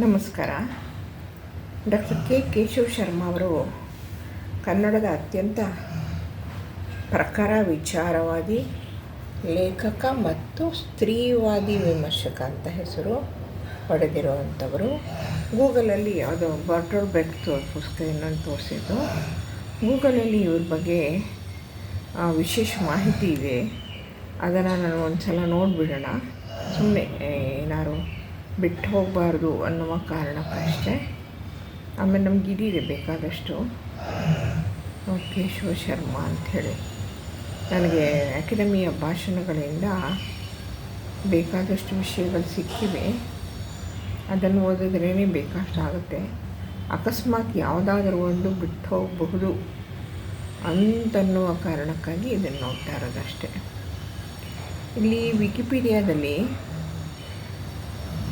ನಮಸ್ಕಾರ. Doctor K Keshav Sharma ಅವರು ಕನ್ನಡದ ಅತ್ಯಂತ ಪ್ರಖರ ವಿಚಾರವಾದಿ ಲೇಖಕ ಮತ್ತು ಸ್ತ್ರೀವಾದಿ ವಿಮರ್ಶಕ ಅಂತ ಹೆಸರು ಪಡೆದಿರುವಂಥವರು. ಗೂಗಲಲ್ಲಿ ಯಾವುದೋ ಬರ್ಟೋಲ್ ಬೆಕ್ ಪುಸ್ತಕ ಇನ್ನೊಂದು ತೋರಿಸಿದ್ದು. ಗೂಗಲಲ್ಲಿ ಇವ್ರ ಬಗ್ಗೆ ವಿಶೇಷ ಮಾಹಿತಿ ಇದೆ. ಅದನ್ನು ನಾನು ಒಂದು ಸಲ ನೋಡಿಬಿಡೋಣ ಸುಮ್ಮನೆ ಏನಾದ್ರು ಬಿಟ್ಟು ಹೋಗಬಾರ್ದು ಅನ್ನುವ ಕಾರಣಕ್ಕಷ್ಟೇ. ಆಮೇಲೆ ನಮ್ಗೆ ಇದಿದೆ ಬೇಕಾದಷ್ಟು. ಓಕೆ ಕೇಶವ ಶರ್ಮಾ ಅಂಥೇಳಿ. ನನಗೆ ಅಕಾಡೆಮಿಯ ಭಾಷಣಗಳಿಂದ ಬೇಕಾದಷ್ಟು ವಿಷಯಗಳು ಸಿಕ್ಕಿವೆ. ಅದನ್ನು ಓದಿದ್ರೇ ಬೇಕಾಷ್ಟಾಗುತ್ತೆ ಅಕಸ್ಮಾತ್ ಯಾವುದಾದ್ರೂ ಒಂದು ಬಿಟ್ಟು ಹೋಗಬಹುದು ಅಂತನ್ನುವ ಕಾರಣಕ್ಕಾಗಿ ಇದನ್ನು ನೋಡ್ತಾ ಇರೋದಷ್ಟೇ. ಇಲ್ಲಿ ವಿಕಿಪೀಡಿಯಾದಲ್ಲಿ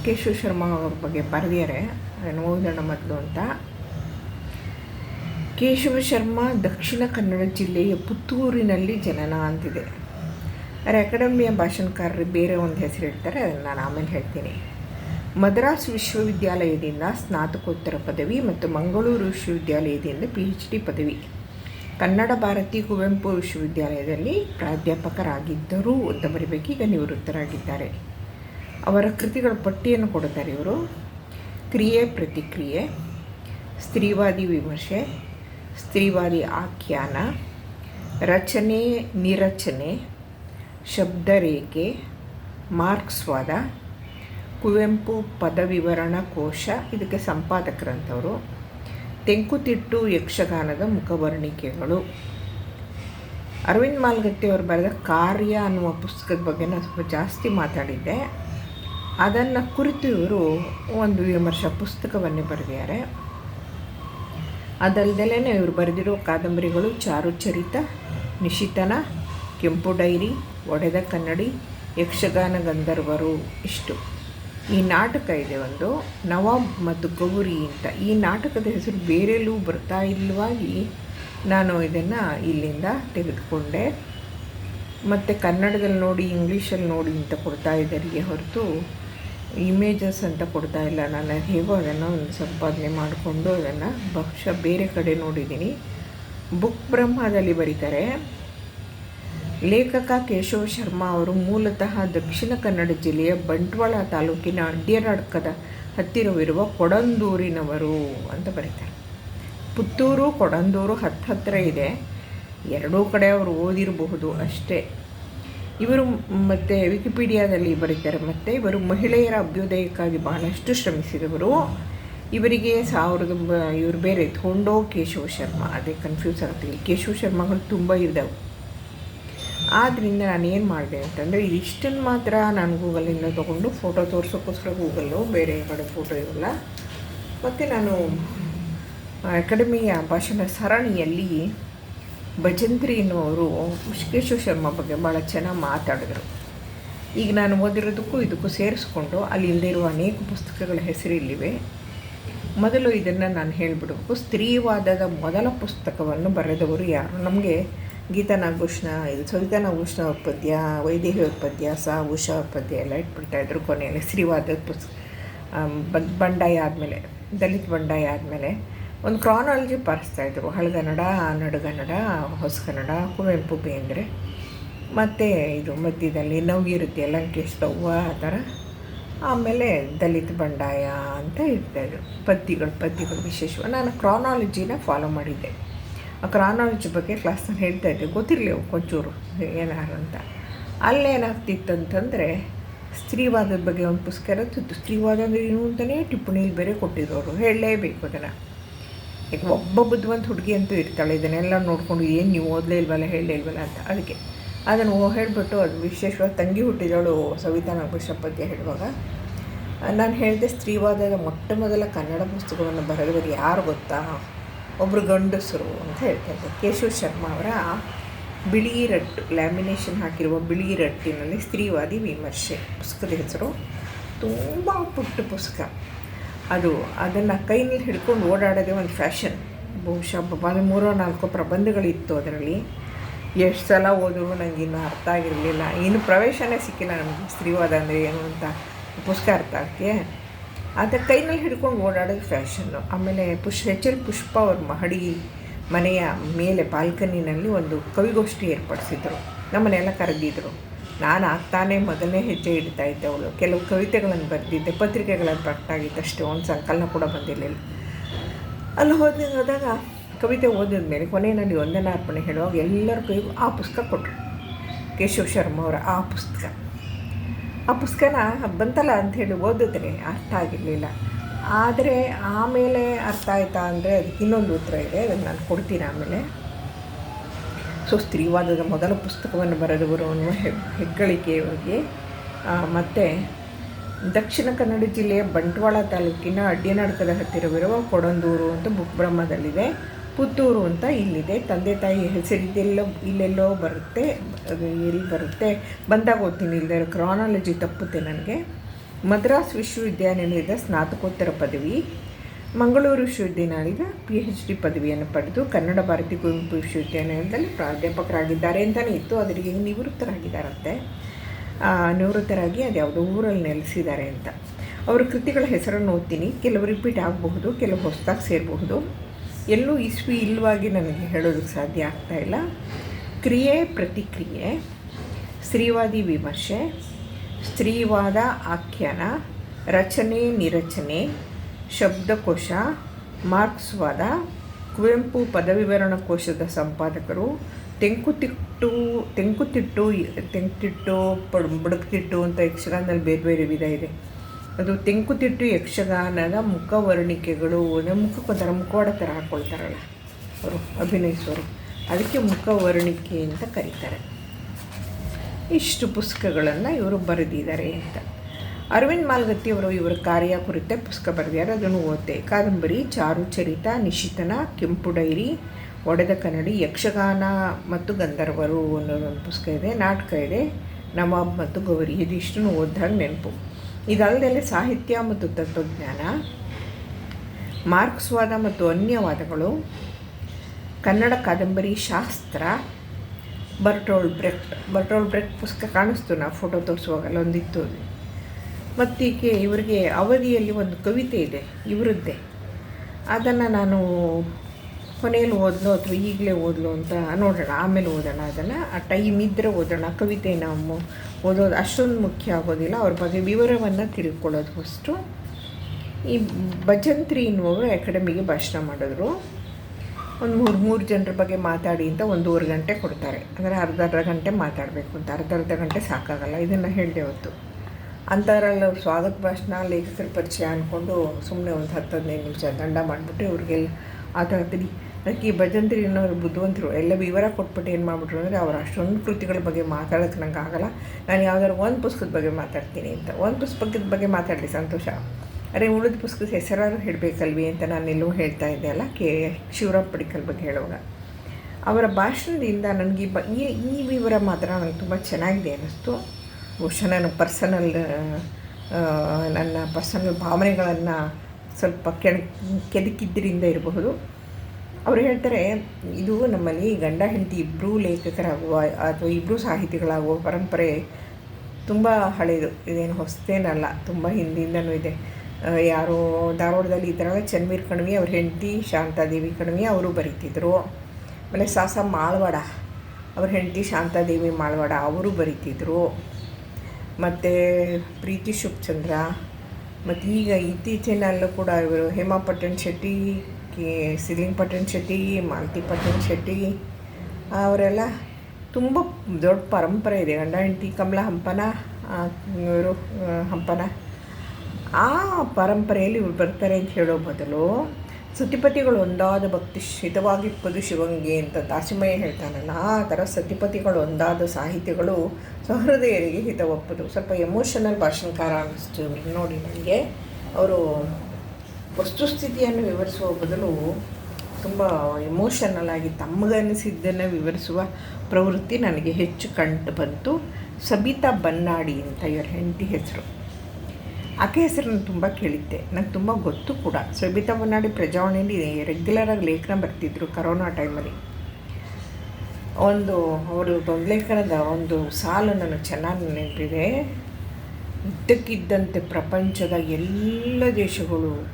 ಕೇಶವ ಶರ್ಮಾ ಅವ್ರ ಬಗ್ಗೆ ಬರೆದಿದ್ದಾರೆ ಅದನ್ನು ಮೊದಲು ಅಂತ. ಕೇಶವ ಶರ್ಮಾ ದಕ್ಷಿಣ ಕನ್ನಡ ಜಿಲ್ಲೆಯ ಪುತ್ತೂರಿನಲ್ಲಿ ಜನನ ಅಂತಿದೆ. ಆದರೆ ಅಕಾಡೆಮಿಯ ಭಾಷಣಕಾರರು ಬೇರೆ ಒಂದು ಹೆಸರು ಹೇಳ್ತಾರೆ, ಅದನ್ನು ನಾನು ಆಮೇಲೆ ಹೇಳ್ತೀನಿ. ಮದ್ರಾಸ್ ವಿಶ್ವವಿದ್ಯಾಲಯದಿಂದ ಸ್ನಾತಕೋತ್ತರ ಪದವಿ ಮತ್ತು ಮಂಗಳೂರು ವಿಶ್ವವಿದ್ಯಾಲಯದಿಂದ ಪಿ ಎಚ್ ಡಿ ಪದವಿ. ಕನ್ನಡ ಭಾರತಿ ಕುವೆಂಪು ವಿಶ್ವವಿದ್ಯಾಲಯದಲ್ಲಿ ಪ್ರಾಧ್ಯಾಪಕರಾಗಿದ್ದರೂ ಅಂತ ಬರೀಬೇಕು ಈಗ ನಿವೃತ್ತರಾಗಿದ್ದಾರೆ. ಅವರ ಕೃತಿಗಳ ಪಟ್ಟಿಯನ್ನು ಕೊಡುತ್ತಾರೆ ಇವರು. ಕ್ರಿಯೆ, ಪ್ರತಿಕ್ರಿಯೆ, ಸ್ತ್ರೀವಾದಿ ವಿಮರ್ಶೆ, ಸ್ತ್ರೀವಾದಿ ಆಖ್ಯಾನ, ರಚನೆ, ನಿರಚನೆ, ಶಬ್ದರೇಖೆ, ಮಾರ್ಕ್ಸ್ವಾದ, ಕುವೆಂಪು ಪದವಿವರಣ ಕೋಶ, ಇದಕ್ಕೆ ಸಂಪಾದಕರಂಥವರು. ತೆಂಕುತಿಟ್ಟು ಯಕ್ಷಗಾನದ ಮುಖವರ್ಣಿಕೆಗಳು. ಅರವಿಂದ್ ಮಾಲ್ಗತ್ತಿಯವರು ಬರೆದ ಕಾರ್ಯ ಅನ್ನುವ ಪುಸ್ತಕದ ಬಗ್ಗೆ ನಾನು ಸ್ವಲ್ಪ ಜಾಸ್ತಿ ಮಾತಾಡಿದ್ದೆ. ಅದನ್ನು ಕುರಿತು ಇವರು ಒಂದು ವಿಮರ್ಶಾ ಪುಸ್ತಕವನ್ನೇ ಬರೆದಿದ್ದಾರೆ. ಅದಲ್ದಲೇ ಇವರು ಬರೆದಿರೋ ಕಾದಂಬರಿಗಳು ಚಾರುಚರಿತ, ನಿಶಿತನ, ಕೆಂಪು ಡೈರಿ, ಒಡೆದ ಕನ್ನಡಿ, ಯಕ್ಷಗಾನ ಗಂಧರ್ವರು ಇಷ್ಟು. ಈ ನಾಟಕ ಇದೆ ಒಂದು, ನವಾಬ್ ಮತ್ತು ಗೌರಿ ಅಂತ. ಈ ನಾಟಕದ ಹೆಸರು ಬೇರೆಲ್ಲೂ ಬರ್ತಾ ಇಲ್ಲವಾಗಿ ನಾನು ಇದನ್ನು ಇಲ್ಲಿಂದ ತೆಗೆದುಕೊಂಡೆ. ಮತ್ತು ಕನ್ನಡದಲ್ಲಿ ನೋಡಿ, ಇಂಗ್ಲೀಷಲ್ಲಿ ನೋಡಿ ಅಂತ ಕೊಡ್ತಾ ಇದ್ದರಿಗೆ ಹೊರತು ಇಮೇಜಸ್ ಅಂತ ಕೊಡ್ತಾ ಇಲ್ಲ. ನಾನು ಹೇಗೋ ಅದನ್ನು ಒಂದು ಸಂಪಾದನೆ ಮಾಡಿಕೊಂಡು ಅದನ್ನು ಬಹುಶಃ ಬೇರೆ ಕಡೆ ನೋಡಿದ್ದೀನಿ. ಬುಕ್ ಬ್ರಹ್ಮದಲ್ಲಿ ಬರೀತಾರೆ, ಲೇಖಕ ಕೇಶವ ಶರ್ಮಾ ಅವರು ಮೂಲತಃ ದಕ್ಷಿಣ ಕನ್ನಡ ಜಿಲ್ಲೆಯ ಬಂಟ್ವಾಳ ತಾಲೂಕಿನ ಅಡ್ಡ್ಯರಡ್ಕದ ಹತ್ತಿರವಿರುವ ಕೊಡಂದೂರಿನವರು ಅಂತ ಬರೀತಾರೆ. ಪುತ್ತೂರು, ಕೊಡಂದೂರು ಹತ್ತು ಹತ್ತಿರ ಇದೆ. ಎರಡೂ ಕಡೆ ಅವರು ಓದಿರಬಹುದು ಅಷ್ಟೇ. ಇವರು ಮತ್ತು ವಿಕಿಪೀಡಿಯಾದಲ್ಲಿ ಬರೀತಾರೆ. ಮತ್ತು ಇವರು ಮಹಿಳೆಯರ ಅಭ್ಯುದಯಕ್ಕಾಗಿ ಬಹಳಷ್ಟು ಶ್ರಮಿಸಿದವರು. ಇವರಿಗೆ ಸಾವಿರದ ಇವರು ಬೇರೆ ಥೋಂಡೋ ಕೇಶವ ಶರ್ಮಾ. ಅದೇ ಕನ್ಫ್ಯೂಸ್ ಆಗುತ್ತೆ. ಕೇಶವ ಶರ್ಮಗಳು ತುಂಬ ಇದ್ದಾವೆ. ಆದ್ದರಿಂದ ನಾನು ಏನು ಮಾಡಿದೆ ಅಂತಂದರೆ ಇಷ್ಟನ್ನು ಮಾತ್ರ ನಾನು ಗೂಗಲಿಂದ ತೊಗೊಂಡು ಫೋಟೋ ತೋರಿಸೋಕ್ಕೋಸ್ಕರ ಗೂಗಲ್ಲು, ಬೇರೆ ಕಡೆ ಫೋಟೋ ಇರಲ್ಲ. ಮತ್ತು ನಾನು ಅಕಾಡೆಮಿಯ ಭಾಷಣ ಸರಣಿಯಲ್ಲಿ ಭಜಂತ್ರಿ ಎನ್ನುವರು ಕೇಶವ ಶರ್ಮಾ ಬಗ್ಗೆ ಭಾಳ ಚೆನ್ನಾಗಿ ಮಾತಾಡಿದರು. ಈಗ ನಾನು ಓದಿರೋದಕ್ಕೂ ಇದಕ್ಕೂ ಸೇರಿಸ್ಕೊಂಡು ಅಲ್ಲಿ ಇಲ್ಲದೆ ಇರುವ ಅನೇಕ ಪುಸ್ತಕಗಳ ಹೆಸರಿಲ್ಲಿವೆ ಮೊದಲು ಇದನ್ನು ನಾನು ಹೇಳಿಬಿಡಬೇಕು. ಸ್ತ್ರೀವಾದದ ಮೊದಲ ಪುಸ್ತಕವನ್ನು ಬರೆದವರು ಯಾರು? ನಮಗೆ ಗೀತಾ ನಾಗಭೂಷಣ ಇದು ಸವಿತಾ ನಾಗಭೂಷಣ ಪದ್ಯ ವೈದೇಹಿ ಪದ್ಯ ಸಾ ಉಷಾ ಅವ್ರ ಪದ್ಯ ಎಲ್ಲ ಇಟ್ಬಿಡ್ತಾ ಇದ್ರು ಕೊನೆಯಲ್ಲಿ. ಸ್ತ್ರೀವಾದದ ಪುಸ್ತಕ ಬಂಡಾಯ ಆದಮೇಲೆ, ದಲಿತ ಬಂಡಾಯ ಆದಮೇಲೆ. ಒಂದು ಕ್ರಾನಾಲಜಿ ಪಾಲಿಸ್ತಾಯಿದ್ರು ಹಳಗನ್ನಡ ನಡುಗನ್ನಡ ಹೊಸಗನ್ನಡ ಕುವೆಂಪು ಬೇಂದ್ರೆ. ಮತ್ತು ಇದು ಮಧ್ಯದಲ್ಲಿ ನವ್ಗಿರುತ್ತೆ, ಲಂಕೇಶ್ ತವ್ವ ಆ ಥರ. ಆಮೇಲೆ ದಲಿತ ಬಂಡಾಯ ಅಂತ ಇರ್ತಾಯಿದ್ರು ಪದ್ಯಗಳು ಪದ್ಯಗಳು ವಿಶೇಷ ನಾನು ಕ್ರಾನಾಲಜಿನ ಫಾಲೋ ಮಾಡಿದ್ದೆ. ಆ ಕ್ರಾನಾಲಜಿ ಬಗ್ಗೆ ಕ್ಲಾಸ್ನಲ್ಲಿ ಹೇಳ್ತಾ ಇದ್ದೆ. ಗೊತ್ತಿರಲಿ ಕೊಂಚೂರು ಏನಾರು ಅಂತ. ಅಲ್ಲೇನಾಗ್ತಿತ್ತು ಅಂತಂದರೆ ಸ್ತ್ರೀವಾದದ ಬಗ್ಗೆ ಒಂದು ಪುಸ್ತಕ ಇರುತ್ತಿತ್ತು. ಸ್ತ್ರೀವಾದ ಅಂದರೆ ಏನು ಅಂತಲೇ ಟಿಪ್ಪಣಿಯಲ್ಲಿ ಬೇರೆ ಕೊಟ್ಟಿರೋರು. ಹೇಳಲೇಬೇಕು ಅದನ್ನು. ಈಗ ಒಬ್ಬ ಬುದ್ಧಿವಂತ ಹುಡುಗಿ ಅಂತೂ ಇರ್ತಾಳೆ. ಇದನ್ನೆಲ್ಲ ನೋಡಿಕೊಂಡು ಏನು ನೀವು ಓದಲೇ ಇಲ್ವಲ್ಲ, ಹೇಳಲೇ ಇಲ್ವಲ್ಲ ಅಂತ. ಅದಕ್ಕೆ ಅದನ್ನು ಓ ಹೇಳಿಬಿಟ್ಟು ಅದು ವಿಶೇಷವಾಗಿ ತಂಗಿ ಹುಟ್ಟಿದವಳು ಸವಿತಾ ಪದ್ಯ ಹೇಳುವಾಗ, ನಾನು ಹೇಳಿದೆ ಸ್ತ್ರೀವಾದದ ಮೊಟ್ಟ ಮೊದಲ ಕನ್ನಡ ಪುಸ್ತಕವನ್ನು ಬರೆದವರು ಯಾರು ಗೊತ್ತಾ? ಒಬ್ಬರು ಗಂಡಸರು ಅಂತ ಹೇಳ್ತಾರೆ ಇದ್ದೆ ಕೇಶವ ಶರ್ಮಾ ಅವರ ಬಿಳಿ ರಟ್ಟು, ಲ್ಯಾಮಿನೇಷನ್ ಹಾಕಿರುವ ಬಿಳಿ ರಟ್ಟಿನಲ್ಲಿ ಸ್ತ್ರೀವಾದಿ ವಿಮರ್ಶೆ. ಪುಸ್ತಕದ ಹೆಸರು ತುಂಬ ಪುಟ್ಟ ಪುಸ್ತಕ. ಅದು ಅದನ್ನು ಕೈನಲ್ಲಿ ಹಿಡ್ಕೊಂಡು ಓಡಾಡೋದೇ ಒಂದು ಫ್ಯಾಷನ್. ಬಹುಶಃ ಅದು ಮೂರೋ ನಾಲ್ಕು ಪ್ರಬಂಧಗಳಿತ್ತು ಅದರಲ್ಲಿ. ಎಷ್ಟು ಸಲ ಓದಿದ್ರು ನನಗೆ ಇನ್ನೂ ಅರ್ಥ ಆಗಿರಲಿಲ್ಲ. ಇನ್ನು ಪ್ರವೇಶನೇ ಸಿಕ್ಕಿಲ್ಲ ನಮಗೆ. ಸ್ತ್ರೀವಾದ ಅಂದರೆ ಏನು ಅಂತ ಪುಸ್ತಕ ಅರ್ಥ ಆಗಕ್ಕೆ ಕೈನಲ್ಲಿ ಹಿಡ್ಕೊಂಡು ಓಡಾಡೋದು ಫ್ಯಾಷನ್ನು ಆಮೇಲೆ ಪುಷ್ ಎಚ್ ಎಲ್ ಪುಷ್ಪ ಅವ್ರ ಮಹಡಿ ಮನೆಯ ಮೇಲೆ ಬಾಲ್ಕನಿನಲ್ಲಿ ಒಂದು ಕವಿಗೋಷ್ಠಿ ಏರ್ಪಡಿಸಿದ್ರು. ನಮ್ಮನೆಲ್ಲ ಕರೆದಿದ್ರು. ನಾನು ಆಗ್ತಾನೆ ಮೊದಲನೇ ಹೆಜ್ಜೆ ಇಡ್ತಾ ಇದ್ದೆ ಅವಳು. ಕೆಲವು ಕವಿತೆಗಳನ್ನು ಬರೆದಿದ್ದೆ, ಪತ್ರಿಕೆಗಳನ್ನು ಪ್ರಕಟಾಗಿತ್ತು ಅಷ್ಟೇ, ಒಂದು ಸಂಕಲನ ಕೂಡ ಬಂದಿರಲಿಲ್ಲ. ಅಲ್ಲಿ ಹೋದ, ಹೋದಾಗ ಕವಿತೆ ಓದಿದ ಮೇಲೆ ಕೊನೆಯಲ್ಲಿ ವಂದನಾರ್ಪಣೆ ಹೇಳುವಾಗ ಎಲ್ಲರೂ ಕೈ ಆ ಪುಸ್ತಕ ಕೊಟ್ಟರು. ಕೇಶವ್ ಶರ್ಮ ಅವರ ಆ ಪುಸ್ತಕ. ಆ ಪುಸ್ತಕನ ಬಂತಲ್ಲ ಅಂಥೇಳಿ ಓದಿದ್ರೆ ಅರ್ಥ ಆಗಿರಲಿಲ್ಲ. ಆದರೆ ಆಮೇಲೆ ಅರ್ಥ ಆಯ್ತಾ ಅಂದರೆ ಅದಕ್ಕೆ ಇನ್ನೊಂದು ಉತ್ತರ ಇದೆ, ಅದನ್ನು ನಾನು ಕೊಡ್ತೀನಿ ಆಮೇಲೆ. ಸೊ ಸ್ತ್ರೀವಾದದ ಮೊದಲ ಪುಸ್ತಕವನ್ನು ಬರೆದವರು ಅನ್ನುವ ಹೆಗ್ಗಳಿಕೆ ಬಗ್ಗೆ ಮತ್ತು ದಕ್ಷಿಣ ಕನ್ನಡ ಜಿಲ್ಲೆಯ ಬಂಟ್ವಾಳ ತಾಲೂಕಿನ ಅಡ್ಯನಡ್ಕದ ಹತ್ತಿರವಿರುವ ಕೊಡಂದೂರು ಅಂತ ಬುಕ್ಬ್ರಹ್ಮದಲ್ಲಿದೆ ಪುತ್ತೂರು ಅಂತ ಇಲ್ಲಿದೆ. ತಂದೆ ತಾಯಿ ಹೆಸರಿದೆಲ್ಲೋ ಇಲ್ಲೆಲ್ಲೋ ಬರುತ್ತೆ ಎಲ್ಲಿ ಬರುತ್ತೆ? ಬಂದಾಗ ಓದ್ತೀನಿ ಇಲ್ಲದೆ ಕ್ರಾನಾಲಜಿ ತಪ್ಪುತ್ತೆ ನನಗೆ. ಮದ್ರಾಸ್ ವಿಶ್ವವಿದ್ಯಾನಿಲಯದ ಸ್ನಾತಕೋತ್ತರ ಪದವಿ. ಮಂಗಳೂರು ವಿಶ್ವವಿದ್ಯಾನಿಲಯದ ಪಿ ಎಚ್ ಡಿ ಪದವಿಯನ್ನು ಪಡೆದು ಕನ್ನಡ ಭಾರತಿ ಕುವೆಂಪು ವಿಶ್ವವಿದ್ಯಾನಿಲಯದಲ್ಲಿ ಪ್ರಾಧ್ಯಾಪಕರಾಗಿದ್ದಾರೆ ಅಂತಲೇ ಇತ್ತು ಅದರಿಗೆ ನಿವೃತ್ತರಾಗಿದ್ದಾರಂತೆ. ನಿವೃತ್ತರಾಗಿ ಅದು ಯಾವುದೋ ಊರಲ್ಲಿ ನೆಲೆಸಿದ್ದಾರೆ ಅಂತ. ಅವರ ಕೃತಿಗಳ ಹೆಸರನ್ನು ಓದ್ತೀನಿ. ಕೆಲವು ರಿಪೀಟ್ ಆಗಬಹುದು, ಕೆಲವು ಹೊಸದಾಗಿ ಸೇರಬಹುದು. ಎಲ್ಲೂ ಇಸ್ವಿ ಇಲ್ವಾಗಿ ನನಗೆ ಹೇಳೋದಕ್ಕೆ ಸಾಧ್ಯ ಆಗ್ತಾ ಇಲ್ಲ. ಕ್ರಿಯೆ, ಪ್ರತಿಕ್ರಿಯೆ, ಸ್ತ್ರೀವಾದಿ ವಿಮರ್ಶೆ, ಸ್ತ್ರೀವಾದ ಆಖ್ಯಾನ, ರಚನೆ, ನಿರಚನೆ ಶಬ್ದಕೋಶ, ಮಾರ್ಕ್ಸ್ವಾದ, ಕುವೆಂಪು ಪದವಿವರಣ ಕೋಶದ ಸಂಪಾದಕರು, ತೆಂಕುತಿಟ್ಟು ತೆಂಕುತಿಟ್ಟು ತೆಂಕುತಿಟ್ಟು, ಪಡ್, ಬುಡಕ್ತಿಟ್ಟು ಅಂತ ಯಕ್ಷಗಾನದಲ್ಲಿ ಬೇರೆ ಬೇರೆ ವಿಧ ಇದೆ. ಅದು ತೆಂಕುತಿಟ್ಟು ಯಕ್ಷಗಾನದ ಮುಖವರ್ಣಿಕೆಗಳು ಮುಖಕ್ಕೊಂಥರ ಮುಖವಾಡ ಥರ ಹಾಕ್ಕೊಳ್ತಾರಲ್ಲ ಅವರು ಅಭಿನಯಿಸೋರು ಅದಕ್ಕೆ ಮುಖವರ್ಣಿಕೆ ಅಂತ ಕರೀತಾರೆ. ಇಷ್ಟು ಪುಸ್ತಕಗಳನ್ನು ಇವರು ಬರೆದಿದ್ದಾರೆ ಅಂತ. ಅರವಿಂದ್ ಮಾಲ್ಗತ್ತಿ ಅವರು ಇವರ ಕಾರ್ಯ ಕುರಿತ ಪುಸ್ತಕ ಬರೆದಿದ್ದಾರೆ. ಅದನ್ನು ಓದ್ತೆ ಕಾದಂಬರಿ ಚಾರುಚರಿತ ನಿಶಿತನ, ಕೆಂಪು ಡೈರಿ, ಒಡೆದ ಕನ್ನಡಿ, ಯಕ್ಷಗಾನ ಮತ್ತು ಗಂಧರ್ವರು ಅನ್ನೋದೊಂದು ಪುಸ್ತಕ ಇದೆ. ನಾಟಕ ಇದೆ. ನವಾಬ್ ಮತ್ತು ಗೌರಿ. ಇದಿಷ್ಟನ್ನು ಓದಿದಾಗ ನೆನಪು. ಇದಲ್ಲದೆ ಸಾಹಿತ್ಯ ಮತ್ತು ತತ್ವಜ್ಞಾನ, ಮಾರ್ಕ್ಸ್ವಾದ ಮತ್ತು ಅನ್ಯವಾದಗಳು, ಕನ್ನಡ ಕಾದಂಬರಿ ಶಾಸ್ತ್ರ ಬರ್ಟೋಲ್ ಬ್ರೆಕ್ಟ್. ಬರ್ಟೋಲ್ ಬ್ರೆಕ್ಟ್ ಪುಸ್ತಕ ಕಾಣಿಸ್ತು. ನಾವು ಫೋಟೋ ತೋರಿಸುವಾಗ ಅಲ್ಲೊಂದಿತ್ತು ಮತ್ತೀಕೆ ಇವರಿಗೆ ಅವಧಿಯಲ್ಲಿ ಒಂದು ಕವಿತೆ ಇದೆ, ಇವರದ್ದೇ. ಅದನ್ನು ನಾನು ಕೊನೆಯಲ್ಲಿ ಓದಲು ಅಥವಾ ಈಗಲೇ ಓದಲು ಅಂತ ನೋಡೋಣ, ಆಮೇಲೆ ಓದೋಣ ಅದನ್ನು. ಆ ಟೈಮ್ ಇದ್ದರೆ ಓದೋಣ ಕವಿತೆ ನಾವು ಓದೋದು ಅಷ್ಟೊಂದು ಮುಖ್ಯ ಆಗೋದಿಲ್ಲ, ಅವ್ರ ಬಗ್ಗೆ ವಿವರವನ್ನು ತಿಳ್ಕೊಳ್ಳೋದು ಫಸ್ಟು ಈ ಭಜಂತ್ರಿ ಎನ್ನುವರು ಅಕಾಡೆಮಿಗೆ ಭಾಷಣ ಮಾಡಿದ್ರು. ಒಂದು ಮೂರು ಮೂರು ಜನರ ಬಗ್ಗೆ ಮಾತಾಡಿ ಅಂತ ಒಂದೂವರೆ ಗಂಟೆ ಕೊಡ್ತಾರೆ. ಅಂದರೆ ಅರ್ಧ ಅರ್ಧ ಗಂಟೆ ಮಾತಾಡಬೇಕು ಅಂತ. ಅರ್ಧ ಅರ್ಧ ಗಂಟೆ ಸಾಕಾಗಲ್ಲ, ಇದನ್ನು ಹೇಳಿದೆ ಹೊತ್ತು. ಅಂಥದ್ರಲ್ಲಿ ಸ್ವಾಗತ ಭಾಷಣ, ಲೇಖಕರ ಪರಿಚಯ ಅಂದ್ಕೊಂಡು ಸುಮ್ಮನೆ ಒಂದು ಹತ್ತು ಹದಿನೈದು ನಿಮಿಷ ದಂಡ ಮಾಡಿಬಿಟ್ಟು ಇವ್ರಿಗೆಲ್ಲ ಆ ಥರದಲ್ಲಿ ಅದಕ್ಕೆ ಭಜಂತ್ರಿ ಅನ್ನೋರು ಬುದ್ಧಿವಂತರು, ಎಲ್ಲ ವಿವರ ಕೊಟ್ಬಿಟ್ಟು ಏನು ಮಾಡಿಬಿಟ್ರು ಅಂದರೆ ಅವ್ರು ಅಷ್ಟೊಂದು ಕೃತಿಗಳ ಬಗ್ಗೆ ಮಾತಾಡೋಕ್ಕೆ ನಂಗೆ ಆಗಲ್ಲ. ನಾನು ಯಾವ್ದಾದ್ರು ಒಂದು ಪುಸ್ತಕದ ಬಗ್ಗೆ ಮಾತಾಡ್ತೀನಿ ಅಂತ. ಒಂದು ಪುಸ್ತಕದ ಬಗ್ಗೆ ಮಾತಾಡಲಿ ಸಂತೋಷ. ಅರೆ ಉಳಿದ ಪುಸ್ತಕದ ಹೆಸರಾರು ಹೇಳಬೇಕಲ್ವಿ ಅಂತ ನಾನು ಎಲ್ಲೂ ಹೇಳ್ತಾ ಇದ್ದೆ ಅಲ್ಲ, ಕೆ ಶಿವರಾಮ್ ಪಡಿಕಲ್ ಬಗ್ಗೆ ಹೇಳುವಾಗ. ಅವರ ಭಾಷಣದಿಂದ ನನಗೆ ಈ ಈ ವಿವರ ಮಾತ್ರ ನನಗೆ ತುಂಬ ಚೆನ್ನಾಗಿದೆ ಅನ್ನಿಸ್ತು. ಬಹುಶಃ ನಾನು ಪರ್ಸನಲ್ ನನ್ನ ಪರ್ಸನಲ್ ಭಾವನೆಗಳನ್ನು ಸ್ವಲ್ಪ ಕೆಣ ಕೆದಕಿದ್ದರಿಂದ ಇರಬಹುದು. ಅವರು ಹೇಳ್ತಾರೆ, ಇದು ನಮ್ಮಲ್ಲಿ ಗಂಡ, ಹೆಂಡತಿ ಇಬ್ಬರೂ ಲೇಖಕರಾಗುವ ಅಥವಾ ಇಬ್ಬರೂ ಸಾಹಿತಿಗಳಾಗುವ ಪರಂಪರೆ ತುಂಬ ಹಳೆಯದು ಇದೇನು ಹೊಸದೇನಲ್ಲ, ತುಂಬ ಹಿಂದಿಂದನೂ ಇದೆ. ಯಾರೋ ಧಾರವಾಡದಲ್ಲಿ ಇದ್ದಾಗ ಚನ್ವೀರ್ ಕಣ್ವಿ ಅವ್ರ ಹೆಂಡತಿ, ಶಾಂತಾದೇವಿ ಕಣ್ವಿ ಅವರು ಬರೀತಿದ್ರು. ಆಮೇಲೆ ಸಾಸ ಮಾಳ್ವಾಡ, ಅವ್ರ ಹೆಂಡತಿ ಶಾಂತಾದೇವಿ ಮಾಳ್ವಾಡ ಅವರು ಬರೀತಿದ್ರು. ಮತ್ತು ಪ್ರೀತಿ ಶುಭಚಂದ್ರ, ಮತ್ತು ಈಗ ಇತ್ತೀಚಿನಲ್ಲೂ ಕೂಡ ಇವರು ಹೇಮಾ ಪಟ್ಟಣ್ ಶೆಟ್ಟಿ, ಕೆ ಸಿಲಿಂಗ್ ಪಟ್ಟಣ್ ಶೆಟ್ಟಿ, ಮಾಲತಿ ಪಟ್ಟಣ ಶೆಟ್ಟಿ, ಅವರೆಲ್ಲ ತುಂಬ ದೊಡ್ಡ ಪರಂಪರೆ ಇದೆ. ಗಂಡ, ಹೆಂಡತಿ, ಕಮಲ ಹಂಪನ ಇವರು ಹಂಪನ. ಆ ಪರಂಪರೆಯಲ್ಲಿ ಇವ್ರು ಬರ್ತಾರೆ ಅಂತ ಹೇಳೋ ಬದಲು ಸತಿಪತಿಗಳು ಒಂದಾದ ಭಕ್ತಿ ಶಿತವಾಗಿಪ್ಪದು ಶಿವಂಗೆ ಅಂತ ದಾಸಿಮಯ್ಯ ಹೇಳ್ತಾನಲ್ಲ ಆ ಥರ ಸತಿಪತಿಗಳು ಒಂದಾದ ಸಾಹಿತ್ಯಗಳು ಸಹೃದಯರಿಗೆ ಹಿತವಪ್ಪದು. ಸ್ವಲ್ಪ ಎಮೋಷನಲ್ ಭಾಷಣಕಾರ ಅನ್ನಿಸ್ತು ನೋಡಿ ನನಗೆ. ಅವರು ವಸ್ತುಸ್ಥಿತಿಯನ್ನು ವಿವರಿಸುವ ಬದಲು ತುಂಬ ಎಮೋಷನಲ್ ಆಗಿ ತಮಗನಿಸಿದ್ದನ್ನು ವಿವರಿಸುವ ಪ್ರವೃತ್ತಿ ನನಗೆ ಹೆಚ್ಚು ಕಂಡು ಬಂತು. ಸಬಿತಾ ಬನ್ನಾಡಿ ಅಂತ ಇವರ ಹೆಂಡತಿ ಹೆಸರು. ಆಕೆ ಹೆಸರನ್ನು ತುಂಬ ಕೇಳಿದ್ದೆ. ನಂಗೆ ತುಂಬ ಗೊತ್ತು ಕೂಡ. ಸಬಿತಾ ಬನ್ನಾಡಿ ಪ್ರಜಾವಾಣಿಯಲ್ಲಿ ರೆಗ್ಯುಲರಾಗಿ ಲೇಖನ ಬರ್ತಿದ್ರು ಕರೋನಾ ಟೈಮಲ್ಲಿ ಒಂದು ಅವರು ಲೇಖನದ ಒಂದು ಸಾಲು ನನಗೆ ಚೆನ್ನಾಗಿ ನೆನಪಿದೆ. ಇದ್ದಕ್ಕಿದ್ದಂತೆ ಪ್ರಪಂಚದ ಎಲ್ಲ ದೇಶಗಳು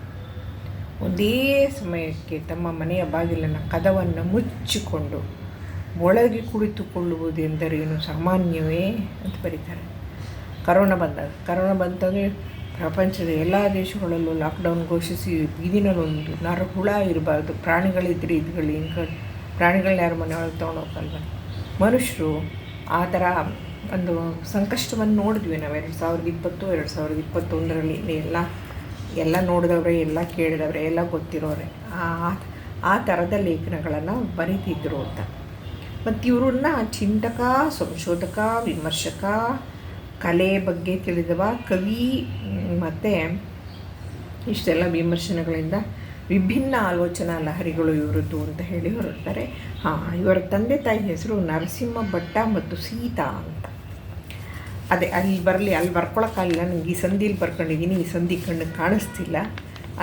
ಒಂದೇ ಸಮಯಕ್ಕೆ ತಮ್ಮ ಮನೆಯ ಬಾಗಿಲನ್ನು ಕದವನ್ನು ಮುಚ್ಚಿಕೊಂಡು ಒಳಗೆ ಕುಳಿತುಕೊಳ್ಳುವುದೆಂದರೇನು ಸಾಮಾನ್ಯವೇ ಅಂತ ಬರೀತಾರೆ. ಕರೋನಾ ಬಂದಾಗ. ಕರೋನಾ ಬಂತಂದರೆ ಪ್ರಪಂಚದ ಎಲ್ಲ ದೇಶಗಳಲ್ಲೂ ಲಾಕ್ಡೌನ್ ಘೋಷಿಸಿ ಬೀದಿನಲ್ಲೊಂದು ನರ ಹುಳ ಇರಬಾರ್ದು. ಪ್ರಾಣಿಗಳಿದ್ರೆ ಇದ್ಗಳು ಹಿಂಗ ಪ್ರಾಣಿಗಳನ್ನ ಯಾರು ಮನೆ ಒಳಗೆ ತೊಗೊಂಡೋಗಲ್ವ ಮನುಷ್ಯರು ಆ ಥರ ಒಂದು ಸಂಕಷ್ಟವನ್ನು ನೋಡಿದ್ವಿ ನಾವು ಎರಡು ಸಾವಿರದ ಇಪ್ಪತ್ತು, ಎರಡು ಸಾವಿರದ ಇಪ್ಪತ್ತೊಂದರಲ್ಲಿ. ಎಲ್ಲ ಎಲ್ಲ ನೋಡಿದವ್ರೆ, ಎಲ್ಲ ಕೇಳಿದವ್ರೆ, ಎಲ್ಲ ಗೊತ್ತಿರೋರೆ. ಆ ಆ ಥರದ ಲೇಖನಗಳನ್ನು ಬರೀತಿದ್ರು ಅಂತ. ಮತ್ತು ಇವ್ರನ್ನ ಚಿಂತಕ, ಸಂಶೋಧಕ, ವಿಮರ್ಶಕ ಕಲೆ ಬಗ್ಗೆ ತಿಳಿದವ, ಕವಿ ಮತ್ತು ಇಷ್ಟೆಲ್ಲ ವಿಮರ್ಶನಗಳಿಂದ ವಿಭಿನ್ನ ಆಲೋಚನಾ ಲಹರಿಗಳು ಇವರದ್ದು ಅಂತ ಹೇಳಿ ಹೊರಡ್ತಾರೆ. ಹಾಂ, ಇವರ ತಂದೆ ತಾಯಿ ಹೆಸರು ನರಸಿಂಹ ಭಟ್ಟ ಮತ್ತು ಸೀತಾ ಅಂತ. ಅದೇ, ಅಲ್ಲಿ ಬರಲಿ, ಅಲ್ಲಿ ಬರ್ಕೊಳಕ್ಕಾಗಿಲ್ಲ ನನಗೆ ಈ ಸಂಧಿಲಿ ಬರ್ಕೊಂಡಿದ್ದೀನಿ ಈ ಸಂಧಿ ಕಣ್ಣು ಕಾಣಿಸ್ತಿಲ್ಲ.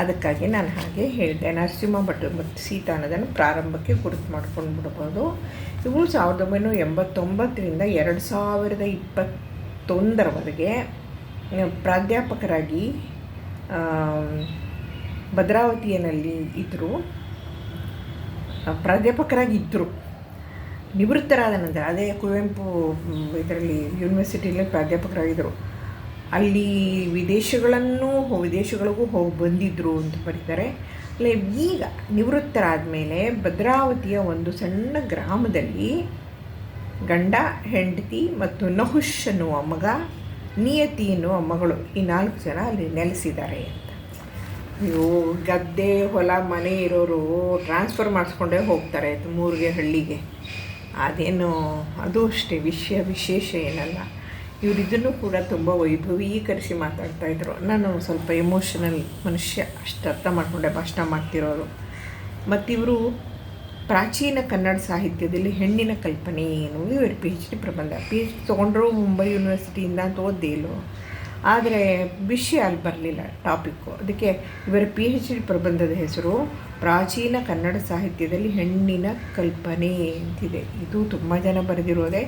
ಅದಕ್ಕಾಗಿ ನಾನು ಹಾಗೆ ಹೇಳಿದೆ. ನರಸಿಂಹ ಭಟ್ ಮತ್ತು ಸೀತಾ ಅನ್ನೋದನ್ನು ಪ್ರಾರಂಭಕ್ಕೆ ಗುರುತು ಮಾಡ್ಕೊಂಡು ಬಿಡ್ಬೋದು ಇವು ಸಾವಿರದ ಒಂಬೈನೂರ ಎಂಬತ್ತೊಂಬತ್ತರಿಂದ ಎರಡು ಸಾವಿರದ ಇಪ್ಪತ್ತೊಂದರವರೆಗೆ ಪ್ರಾಧ್ಯಾಪಕರಾಗಿ ಭದ್ರಾವತಿಯಲ್ಲಿ ಇದ್ದರು ಪ್ರಾಧ್ಯಾಪಕರಾಗಿ ಇದ್ದರು ನಿವೃತ್ತರಾದ ನಂತರ, ಅದೇ ಕುವೆಂಪು ಇದರಲ್ಲಿ ಯೂನಿವರ್ಸಿಟಿಯಲ್ಲಿ ಪ್ರಾಧ್ಯಾಪಕರಾಗಿದ್ದರು ಅಲ್ಲಿ ವಿದೇಶಗಳನ್ನು ವಿದೇಶಗಳಿಗೂ ಹೋಗಿ ಬಂದಿದ್ದರು ಅಂತ ಬರೀತಾರೆ. ಅಲ್ಲೇ ಈಗ ನಿವೃತ್ತರಾದ ಮೇಲೆ ಭದ್ರಾವತಿಯ ಒಂದು ಸಣ್ಣ ಗ್ರಾಮದಲ್ಲಿ ಗಂಡ, ಹೆಂಡತಿ ಮತ್ತು ನಹುಶ್ ಅನ್ನುವ ಮಗ, ನಿಯತಿ ಎನ್ನುವ ಮಗಳು ಈ ನಾಲ್ಕು ಜನ ಅಲ್ಲಿ ನೆಲೆಸಿದ್ದಾರೆ ಅಂತ. ಅಯ್ಯೋ, ಗದ್ದೆ, ಹೊಲ, ಮನೆ ಇರೋರು ಟ್ರಾನ್ಸ್ಫರ್ ಮಾಡಿಸ್ಕೊಂಡೇ ಹೋಗ್ತಾರೆ ಮೂರಿಗೆ, ಹಳ್ಳಿಗೆ. ಅದೇನು, ಅದು ಅಷ್ಟೇ ವಿಷಯ, ವಿಶೇಷ ಏನಲ್ಲ. ಇವರು ಇದನ್ನು ಕೂಡ ತುಂಬ ವೈಭವೀಕರಿಸಿ ಮಾತಾಡ್ತಾ ಮಾತಾಡ್ತಾಯಿದ್ರು ನಾನು ಸ್ವಲ್ಪ ಎಮೋಷನಲ್ ಮನುಷ್ಯ, ಅಷ್ಟು ಅರ್ಥ ಮಾಡಿಕೊಂಡೆ ಭಾಷಣ ಮಾಡ್ತಿರೋರು. ಮತ್ತಿವರು ಪ್ರಾಚೀನ ಕನ್ನಡ ಸಾಹಿತ್ಯದಲ್ಲಿ ಹೆಣ್ಣಿನ ಕಲ್ಪನೆ ಏನು ಇವರು ಪಿ ಎಚ್ ಡಿ ಪ್ರಬಂಧ. ಪಿ ಎಚ್ ಡಿ ತೊಗೊಂಡ್ರು ಮುಂಬೈ ಯೂನಿವರ್ಸಿಟಿಯಿಂದ ಅಂತ ಓದ್ದೇ ಆದರೆ ವಿಷಯ ಅಲ್ಲಿ ಬರಲಿಲ್ಲ ಟಾಪಿಕ್ಕು ಅದಕ್ಕೆ ಇವರ ಪಿ ಎಚ್ ಡಿ ಪ್ರಬಂಧದ ಹೆಸರು ಪ್ರಾಚೀನ ಕನ್ನಡ ಸಾಹಿತ್ಯದಲ್ಲಿ ಹೆಣ್ಣಿನ ಕಲ್ಪನೆ ಅಂತಿದೆ. ಇದು ತುಂಬ ಜನ ಬರೆದಿರೋದೆ.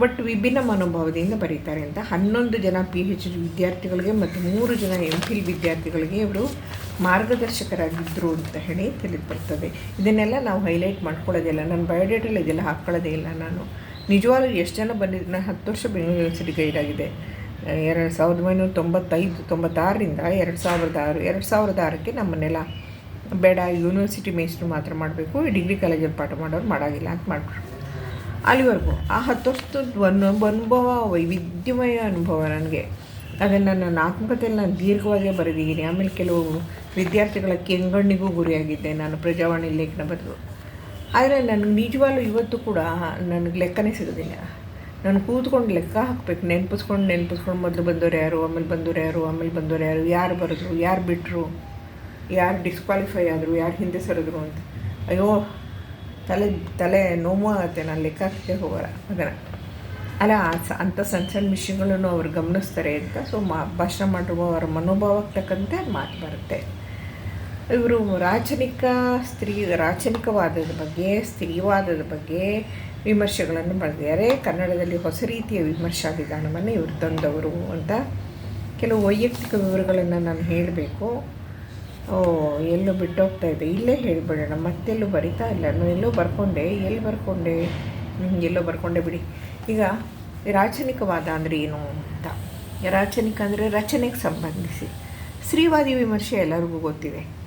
ಬಟ್ ವಿಭಿನ್ನ ಮನೋಭಾವದಿಂದ ಬರೀತಾರೆ ಅಂತ ಹನ್ನೊಂದು ಜನ ಪಿ ಎಚ್ ಡಿ ವಿದ್ಯಾರ್ಥಿಗಳಿಗೆ ಮತ್ತು ಮೂರು ಜನ ಎಂ ಫಿಲ್ ವಿದ್ಯಾರ್ಥಿಗಳಿಗೆ ಇವರು ಮಾರ್ಗದರ್ಶಕರಾಗಿದ್ದರು ಅಂತ ಹೇಳಿ ತಿಳಿದು ಬರ್ತದೆ ಇದನ್ನೆಲ್ಲ ನಾವು ಹೈಲೈಟ್ ಮಾಡ್ಕೊಳ್ಳೋದಿಲ್ಲ ನಾನು ಬಯೋಡೇಟಲ್ಲಿ ಇದೆಲ್ಲ ಹಾಕ್ಕೊಳ್ಳೋದೇ ಇಲ್ಲ ನಾನು. ನಿಜವಾಗ್ಲೂ ಎಷ್ಟು ಜನ ಬಂದಿದ್ದು ನಾನು ಹತ್ತು ವರ್ಷ ಬೆಂಗಳೂರು ಯೂನಿವರ್ಸಿಟಿ ಗೈಡ್ ಆಗಿದೆ. ಎರಡು ಸಾವಿರದ ಒಂಬೈನೂರ ತೊಂಬತ್ತೈದು, ತೊಂಬತ್ತಾರರಿಂದ ಎರಡು ಸಾವಿರದ ಆರು, ಎರಡು ಸಾವಿರದ ಆರಕ್ಕೆ ನಮ್ಮನ್ನೆಲ್ಲ ಬೇಡ ಯೂನಿವರ್ಸಿಟಿ ಮೇಸ್ಟ್ರು ಮಾತ್ರ ಮಾಡಬೇಕು ಡಿಗ್ರಿ ಕಾಲೇಜಲ್ಲಿ ಪಾಠ ಮಾಡೋರು ಮಾಡೋಂಗಿಲ್ಲ ಅಂತ ಮಾಡಿಬಿಟ್ರು. ಅಲ್ಲಿವರೆಗೂ ಆ ಹತ್ತು ವರ್ಷದ ಒಂದು ಅನುಭವ ವೈವಿಧ್ಯಮಯ ಅನುಭವ ನನಗೆ. ಅದನ್ನು ನನ್ನ ಆತ್ಮಕಥೆಯಲ್ಲಿ ನಾನು ದೀರ್ಘವಾಗೇ ಬರೆದಿದ್ದೀನಿ. ಆಮೇಲೆ ಕೆಲವು ವಿದ್ಯಾರ್ಥಿಗಳ ಕೆಂಗಣ್ಣಿಗೂ ಗುರಿಯಾಗಿದ್ದೆ. ನಾನು ಪ್ರಜಾವಾಣಿ ಲೇಖನ ಬರೆದು. ಆದರೆ ನನಗೆ ನಿಜವಾಗ್ಲೂ ಇವತ್ತು ಕೂಡ ನನಗೆ ಲೆಕ್ಕನೇ ಸಿಗೋದಿಲ್ಲ. ನಾನು ಕೂತ್ಕೊಂಡು ಲೆಕ್ಕ ಹಾಕಬೇಕು. ನೆನಪಿಸ್ಕೊಂಡು ನೆನಪಿಸ್ಕೊಂಡು ಮೊದಲು ಬಂದವರು ಯಾರು, ಆಮೇಲೆ ಬಂದವರು ಯಾರು, ಆಮೇಲೆ ಬಂದವರು ಯಾರು ಯಾರು ಬರೆದ್ರು, ಯಾರು ಬಿಟ್ಟರು, ಯಾರು ಡಿಸ್ಕ್ವಾಲಿಫೈ ಆದರು, ಯಾರು ಹಿಂದೆ ಸರಿದ್ರು ಅಂತ. ಅಯ್ಯೋ ತಲೆ ತಲೆ ನೋವು ಆಗುತ್ತೆ, ನಾನು ಲೆಕ್ಕಕ್ಕೆ ಹೋಗೋರ ಅದನ್ನು ಅಲ್ಲ ಅಂಥ ಸಣ್ಣ ಸಣ್ಣ ವಿಷಯಗಳನ್ನು ಅವ್ರು ಗಮನಿಸ್ತಾರೆ ಅಂತ ಸೊ ಮಾ, ಭಾಷಣ ಮಾಡುವ ಅವರ ಮನೋಭಾವಕ್ಕೆ ತಕ್ಕಂತೆ ಮಾತು ಬರುತ್ತೆ. ಇವರು ರಾಚನಿಕ ಸ್ತ್ರೀ, ರಾಚನಿಕವಾದದ ಬಗ್ಗೆ ಸ್ತ್ರೀವಾದದ ಬಗ್ಗೆ ವಿಮರ್ಶೆಗಳನ್ನು ಬರೆದಿದ್ದಾರೆ ಕನ್ನಡದಲ್ಲಿ ಹೊಸ ರೀತಿಯ ವಿಮರ್ಶಾ ವಿಧಾನವನ್ನು ಇವರು ತಂದವರು ಅಂತ. ಕೆಲವು ವೈಯಕ್ತಿಕ ವಿವರಗಳನ್ನು ನಾನು ಹೇಳಬೇಕು. ಓ, ಎಲ್ಲೋ ಬಿಟ್ಟೋಗ್ತಾ ಇದೆ ಇಲ್ಲೇ ಹೇಳಿಬಿಡೋಣ, ಮತ್ತೆಲ್ಲೂ ಬರಿತಾ ಇಲ್ಲ. ನಾನು ಎಲ್ಲೋ ಬರ್ಕೊಂಡೆ, ಎಲ್ಲಿ ಬರ್ಕೊಂಡೆ? ಎಲ್ಲೋ ಬರ್ಕೊಂಡೆ ಬಿಡಿ. ಈಗ ರಾಚನಿಕವಾದ ಅಂದರೆ ಏನು ಅಂತ. ರಾಚನಿಕ ಅಂದರೆ ರಚನೆಗೆ ಸಂಬಂಧಿಸಿ. ಸ್ತ್ರೀವಾದಿ ವಿಮರ್ಶೆ ಎಲ್ಲರಿಗೂ ಗೊತ್ತಿದೆ.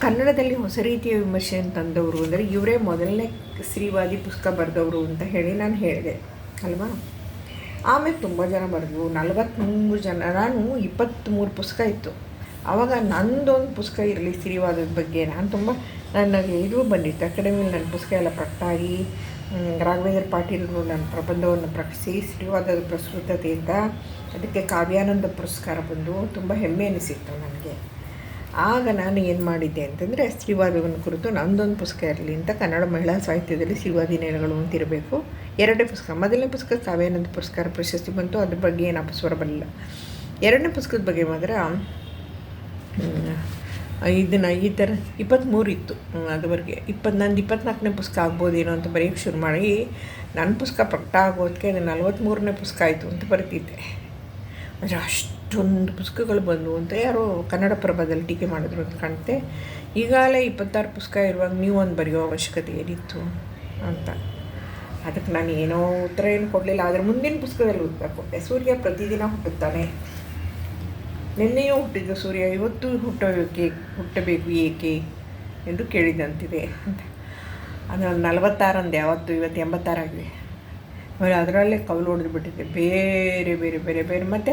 ಕನ್ನಡದಲ್ಲಿ ಹೊಸ ರೀತಿಯ ವಿಮರ್ಶೆ ತಂದವರು ಅಂದರೆ, ಇವರೇ ಮೊದಲನೇ ಸ್ತ್ರೀವಾದಿ ಪುಸ್ತಕ ಬರೆದವರು ಅಂತ ಹೇಳಿ ನಾನು ಹೇಳಿದೆ. ಅಲ್ವಾ? ಆಮೇಲೆ ತುಂಬ ಜನ ಬರೆದು ನಲವತ್ತ್ಮೂರು ಜನ, ನಾನು ಇಪ್ಪತ್ತ್ಮೂರು ಪುಸ್ತಕ ಇತ್ತು. ಆವಾಗ ನಂದೊಂದು ಪುಸ್ತಕ ಇರಲಿ ಸ್ತ್ರೀವಾದದ ಬಗ್ಗೆ. ನಾನು ತುಂಬ ನನಗೆ ಇದು ಬಂದಿತ್ತು. ಅಕಾಡೆಮಿಯಲ್ಲಿ ನನ್ನ ಪುಸ್ತಕ ಎಲ್ಲ ಪ್ರಕಟಾಗಿ ರಾಘವೇಂದ್ರ ಪಾಟೀಲರು ನನ್ನ ಪ್ರಬಂಧವನ್ನು ಪ್ರಕಟಿಸಿ ಸ್ತ್ರೀವಾದದ ಪ್ರಸ್ತುತತೆಯಿಂದ ಅದಕ್ಕೆ ಕಾವ್ಯಾನಂದ ಪುರಸ್ಕಾರ ಬಂದು ತುಂಬ ಹೆಮ್ಮೆ ಅನಿಸಿತ್ತು ನನಗೆ. ಆಗ ನಾನು ಏನು ಮಾಡಿದ್ದೆ ಅಂತಂದರೆ ಸ್ತ್ರೀವಾದವನ್ನು ಕುರಿತು ನಂದೊಂದು ಪುಸ್ತಕ ಇರಲಿ ಅಂತ ಕನ್ನಡ ಮಹಿಳಾ ಸಾಹಿತ್ಯದಲ್ಲಿ ಸ್ತ್ರೀವಾದಿ ನೆಲೆಗಳು ಅಂತಿರಬೇಕು ಎರಡನೇ ಪುಸ್ತಕ, ಮೊದಲನೇ ಪುಸ್ತಕ ಕಾವ್ಯಾನಂದ ಪುರಸ್ಕಾರ ಪ್ರಶಸ್ತಿ ಬಂತು. ಅದ್ರ ಬಗ್ಗೆ ಏನು ಅಪಸ್ವರ ಬರಲಿಲ್ಲ. ಎರಡನೇ ಪುಸ್ತಕದ ಬಗ್ಗೆ ಮಾತ್ರ ಇದನ್ನು ಈ ಥರ ಇಪ್ಪತ್ತ್ಮೂರು ಇತ್ತು. ಅದುವರೆಗೆ ಇಪ್ಪತ್ತು ನಂದು ಇಪ್ಪತ್ತ್ನಾಲ್ಕನೇ ಪುಸ್ತಕ ಆಗ್ಬೋದೇನೋ ಅಂತ ಬರೆಯೋಕ್ಕೆ ಶುರು ಮಾಡಿ ನನ್ನ ಪುಸ್ತಕ ಪ್ರಕಟ ಆಗೋದಕ್ಕೆ ಅದು ನಲ್ವತ್ತ್ಮೂರನೇ ಪುಸ್ತಕ ಆಯಿತು ಅಂತ ಬರೀತಿದ್ದೆ ಅಂದರೆ ಅಷ್ಟೊಂದು ಪುಸ್ತಕಗಳು ಬಂದವು ಅಂತ ಯಾರೋ ಕನ್ನಡ ಪ್ರಭಾದಲ್ಲಿ ಟೀಕೆ ಮಾಡಿದ್ರು ಅಂತ ಕಾಣುತ್ತೆ. ಈಗಾಗಲೇ ಇಪ್ಪತ್ತಾರು ಪುಸ್ತಕ ಇರುವಾಗ ನೀವು ಒಂದು ಬರೆಯೋ ಅವಶ್ಯಕತೆ ಏನಿತ್ತು ಅಂತ. ಅದಕ್ಕೆ ನಾನು ಏನೋ ಉತ್ತರ ಏನು ಕೊಡಲಿಲ್ಲ. ಆದರೆ ಮುಂದಿನ ಪುಸ್ತಕದಲ್ಲಿ ಉತ್ತರ ಕೊಟ್ಟೆ ಸೂರ್ಯ ಪ್ರತಿದಿನ ಹುಟ್ಟುತ್ತಾನೆ. ನಿನ್ನೆಯೂ ಹುಟ್ಟಿದ ಸೂರ್ಯ ಇವತ್ತು ಹುಟ್ಟೋಕೆ, ಹುಟ್ಟಬೇಕು ಏಕೆ ಎಂದು ಕೇಳಿದಂತಿದೆ ಅಂತ. ಒಂದು ನಲವತ್ತಾರಂದು ಯಾವತ್ತು ಇವತ್ತು ಎಂಬತ್ತಾರಾಗಿದೆ. ಆಮೇಲೆ ಅದರಲ್ಲೇ ಕವಲು ಹೊಡೆದು ಬಿಟ್ಟಿದೆ. ಬೇರೆ ಬೇರೆ ಬೇರೆ ಬೇರೆ. ಮತ್ತು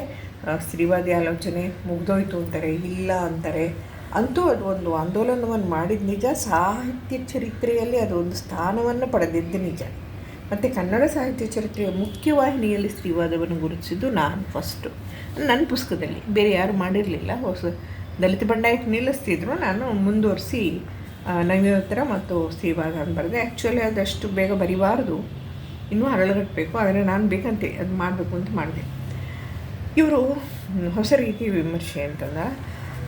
ಸ್ತ್ರೀವಾದಿ ಆಲೋಚನೆ ಮುಗ್ದೋಯ್ತು ಅಂತಾರೆ, ಇಲ್ಲ ಅಂತಾರೆ. ಅಂತೂ ಅದು ಒಂದು ಆಂದೋಲನವನ್ನು ಮಾಡಿದ ನಿಜ. ಸಾಹಿತ್ಯ ಚರಿತ್ರೆಯಲ್ಲಿ ಅದು ಒಂದು ಸ್ಥಾನವನ್ನು ಪಡೆದಿದ್ದು ನಿಜ. ಮತ್ತು ಕನ್ನಡ ಸಾಹಿತ್ಯ ಚರಿತ್ರೆಯ ಮುಖ್ಯವಾಹಿನಿಯಲ್ಲಿ ಸ್ತ್ರೀವಾದವನ್ನು ಗುರುತಿಸಿದ್ದು ನಾನು ಫಸ್ಟು. ನನ್ನ ಪುಸ್ತಕದಲ್ಲಿ ಬೇರೆ ಯಾರು ಮಾಡಿರಲಿಲ್ಲ. ಹೊಸ ದಲಿತ ಬಂಡಾಯಕ್ಕೆ ನಿಲ್ಲಿಸ್ತಿದ್ರು. ನಾನು ಮುಂದುವರಿಸಿ ನವ್ಯೋತ್ತರ ಮತ್ತು ಅಂತ ಬರೆದೆ. ಆ್ಯಕ್ಚುಲಿ ಅದಷ್ಟು ಬೇಗ ಬರಿಬಾರ್ದು. ಇನ್ನೂ ಹರಳಗಟ್ಟಬೇಕು ಆದರೆ ನಾನು ಬೇಕಂತೆ. ಅದು ಮಾಡಬೇಕು ಅಂತ ಮಾಡಿದೆ. ಇವರು ಹೊಸ ರೀತಿ ವಿಮರ್ಶೆ ಅಂತಂದ.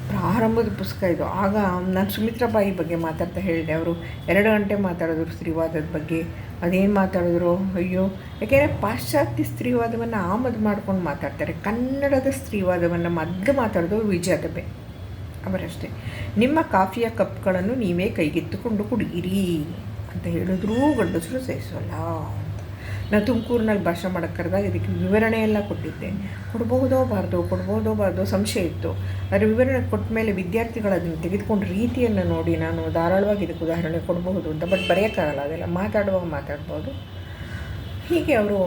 ಪ್ರಾರಂಭದ ಪುಸ್ತಕ ಇದು. ಆಗ ನಾನು ಸುಮಿತ್ರಾಬಾಯಿ ಬಗ್ಗೆ ಮಾತಾಡ್ತಾ ಹೇಳಿದೆ. ಅವರು ಎರಡು ಗಂಟೆ ಮಾತಾಡಿದ್ರು ಸ್ತ್ರೀವಾದದ ಬಗ್ಗೆ. ಅದೇನು ಮಾತಾಡಿದ್ರು? ಅಯ್ಯೋ, ಯಾಕೆಂದರೆ ಪಾಶ್ಚಾತ್ಯ ಸ್ತ್ರೀವಾದವನ್ನು ಆಮದು ಮಾಡ್ಕೊಂಡು ಮಾತಾಡ್ತಾರೆ. ಕನ್ನಡದ ಸ್ತ್ರೀವಾದವನ್ನು ಮದ್ದು ಮಾತಾಡಿದವರು ವಿಜಯದಬೆ ಅವರಷ್ಟೇ. ನಿಮ್ಮ ಕಾಫಿಯ ಕಪ್ಗಳನ್ನು ನೀವೇ ಕೈಗೆತ್ತಿಕೊಂಡು ಕುಡಿಯಿರಿ ಅಂತ ಹೇಳಿದ್ರೂ ಗಂಡಸರು ಸಹಿಸೋಲ್ಲ ನಾನು ತುಮಕೂರಿನಲ್ಲಿ ಭಾಷಣ ಮಾಡೋಕ್ಕೆ ಕರೆದಾಗ ಇದಕ್ಕೆ ವಿವರಣೆ ಎಲ್ಲ ಕೊಟ್ಟಿದ್ದೆ. ಕೊಡ್ಬೋದೋ ಬಾರ್ದೋ ಕೊಡ್ಬೋದೋ ಬಾರ್ದೋ ಸಂಶಯ ಇತ್ತು. ಆದರೆ ವಿವರಣೆ ಕೊಟ್ಟ ಮೇಲೆ ವಿದ್ಯಾರ್ಥಿಗಳು ಅದನ್ನು ತೆಗೆದುಕೊಂಡು ರೀತಿಯನ್ನು ನೋಡಿ ನಾನು ಧಾರಾಳವಾಗಿ ಇದಕ್ಕೆ ಉದಾಹರಣೆ ಕೊಡಬಹುದು ಅಂತ, ಬಟ್ ಬರೆಯೋಕ್ಕಾಗಲ್ಲ ಅದೆಲ್ಲ. ಮಾತಾಡುವಾಗ ಮಾತಾಡ್ಬೋದು. ಹೀಗೆ ಅವರು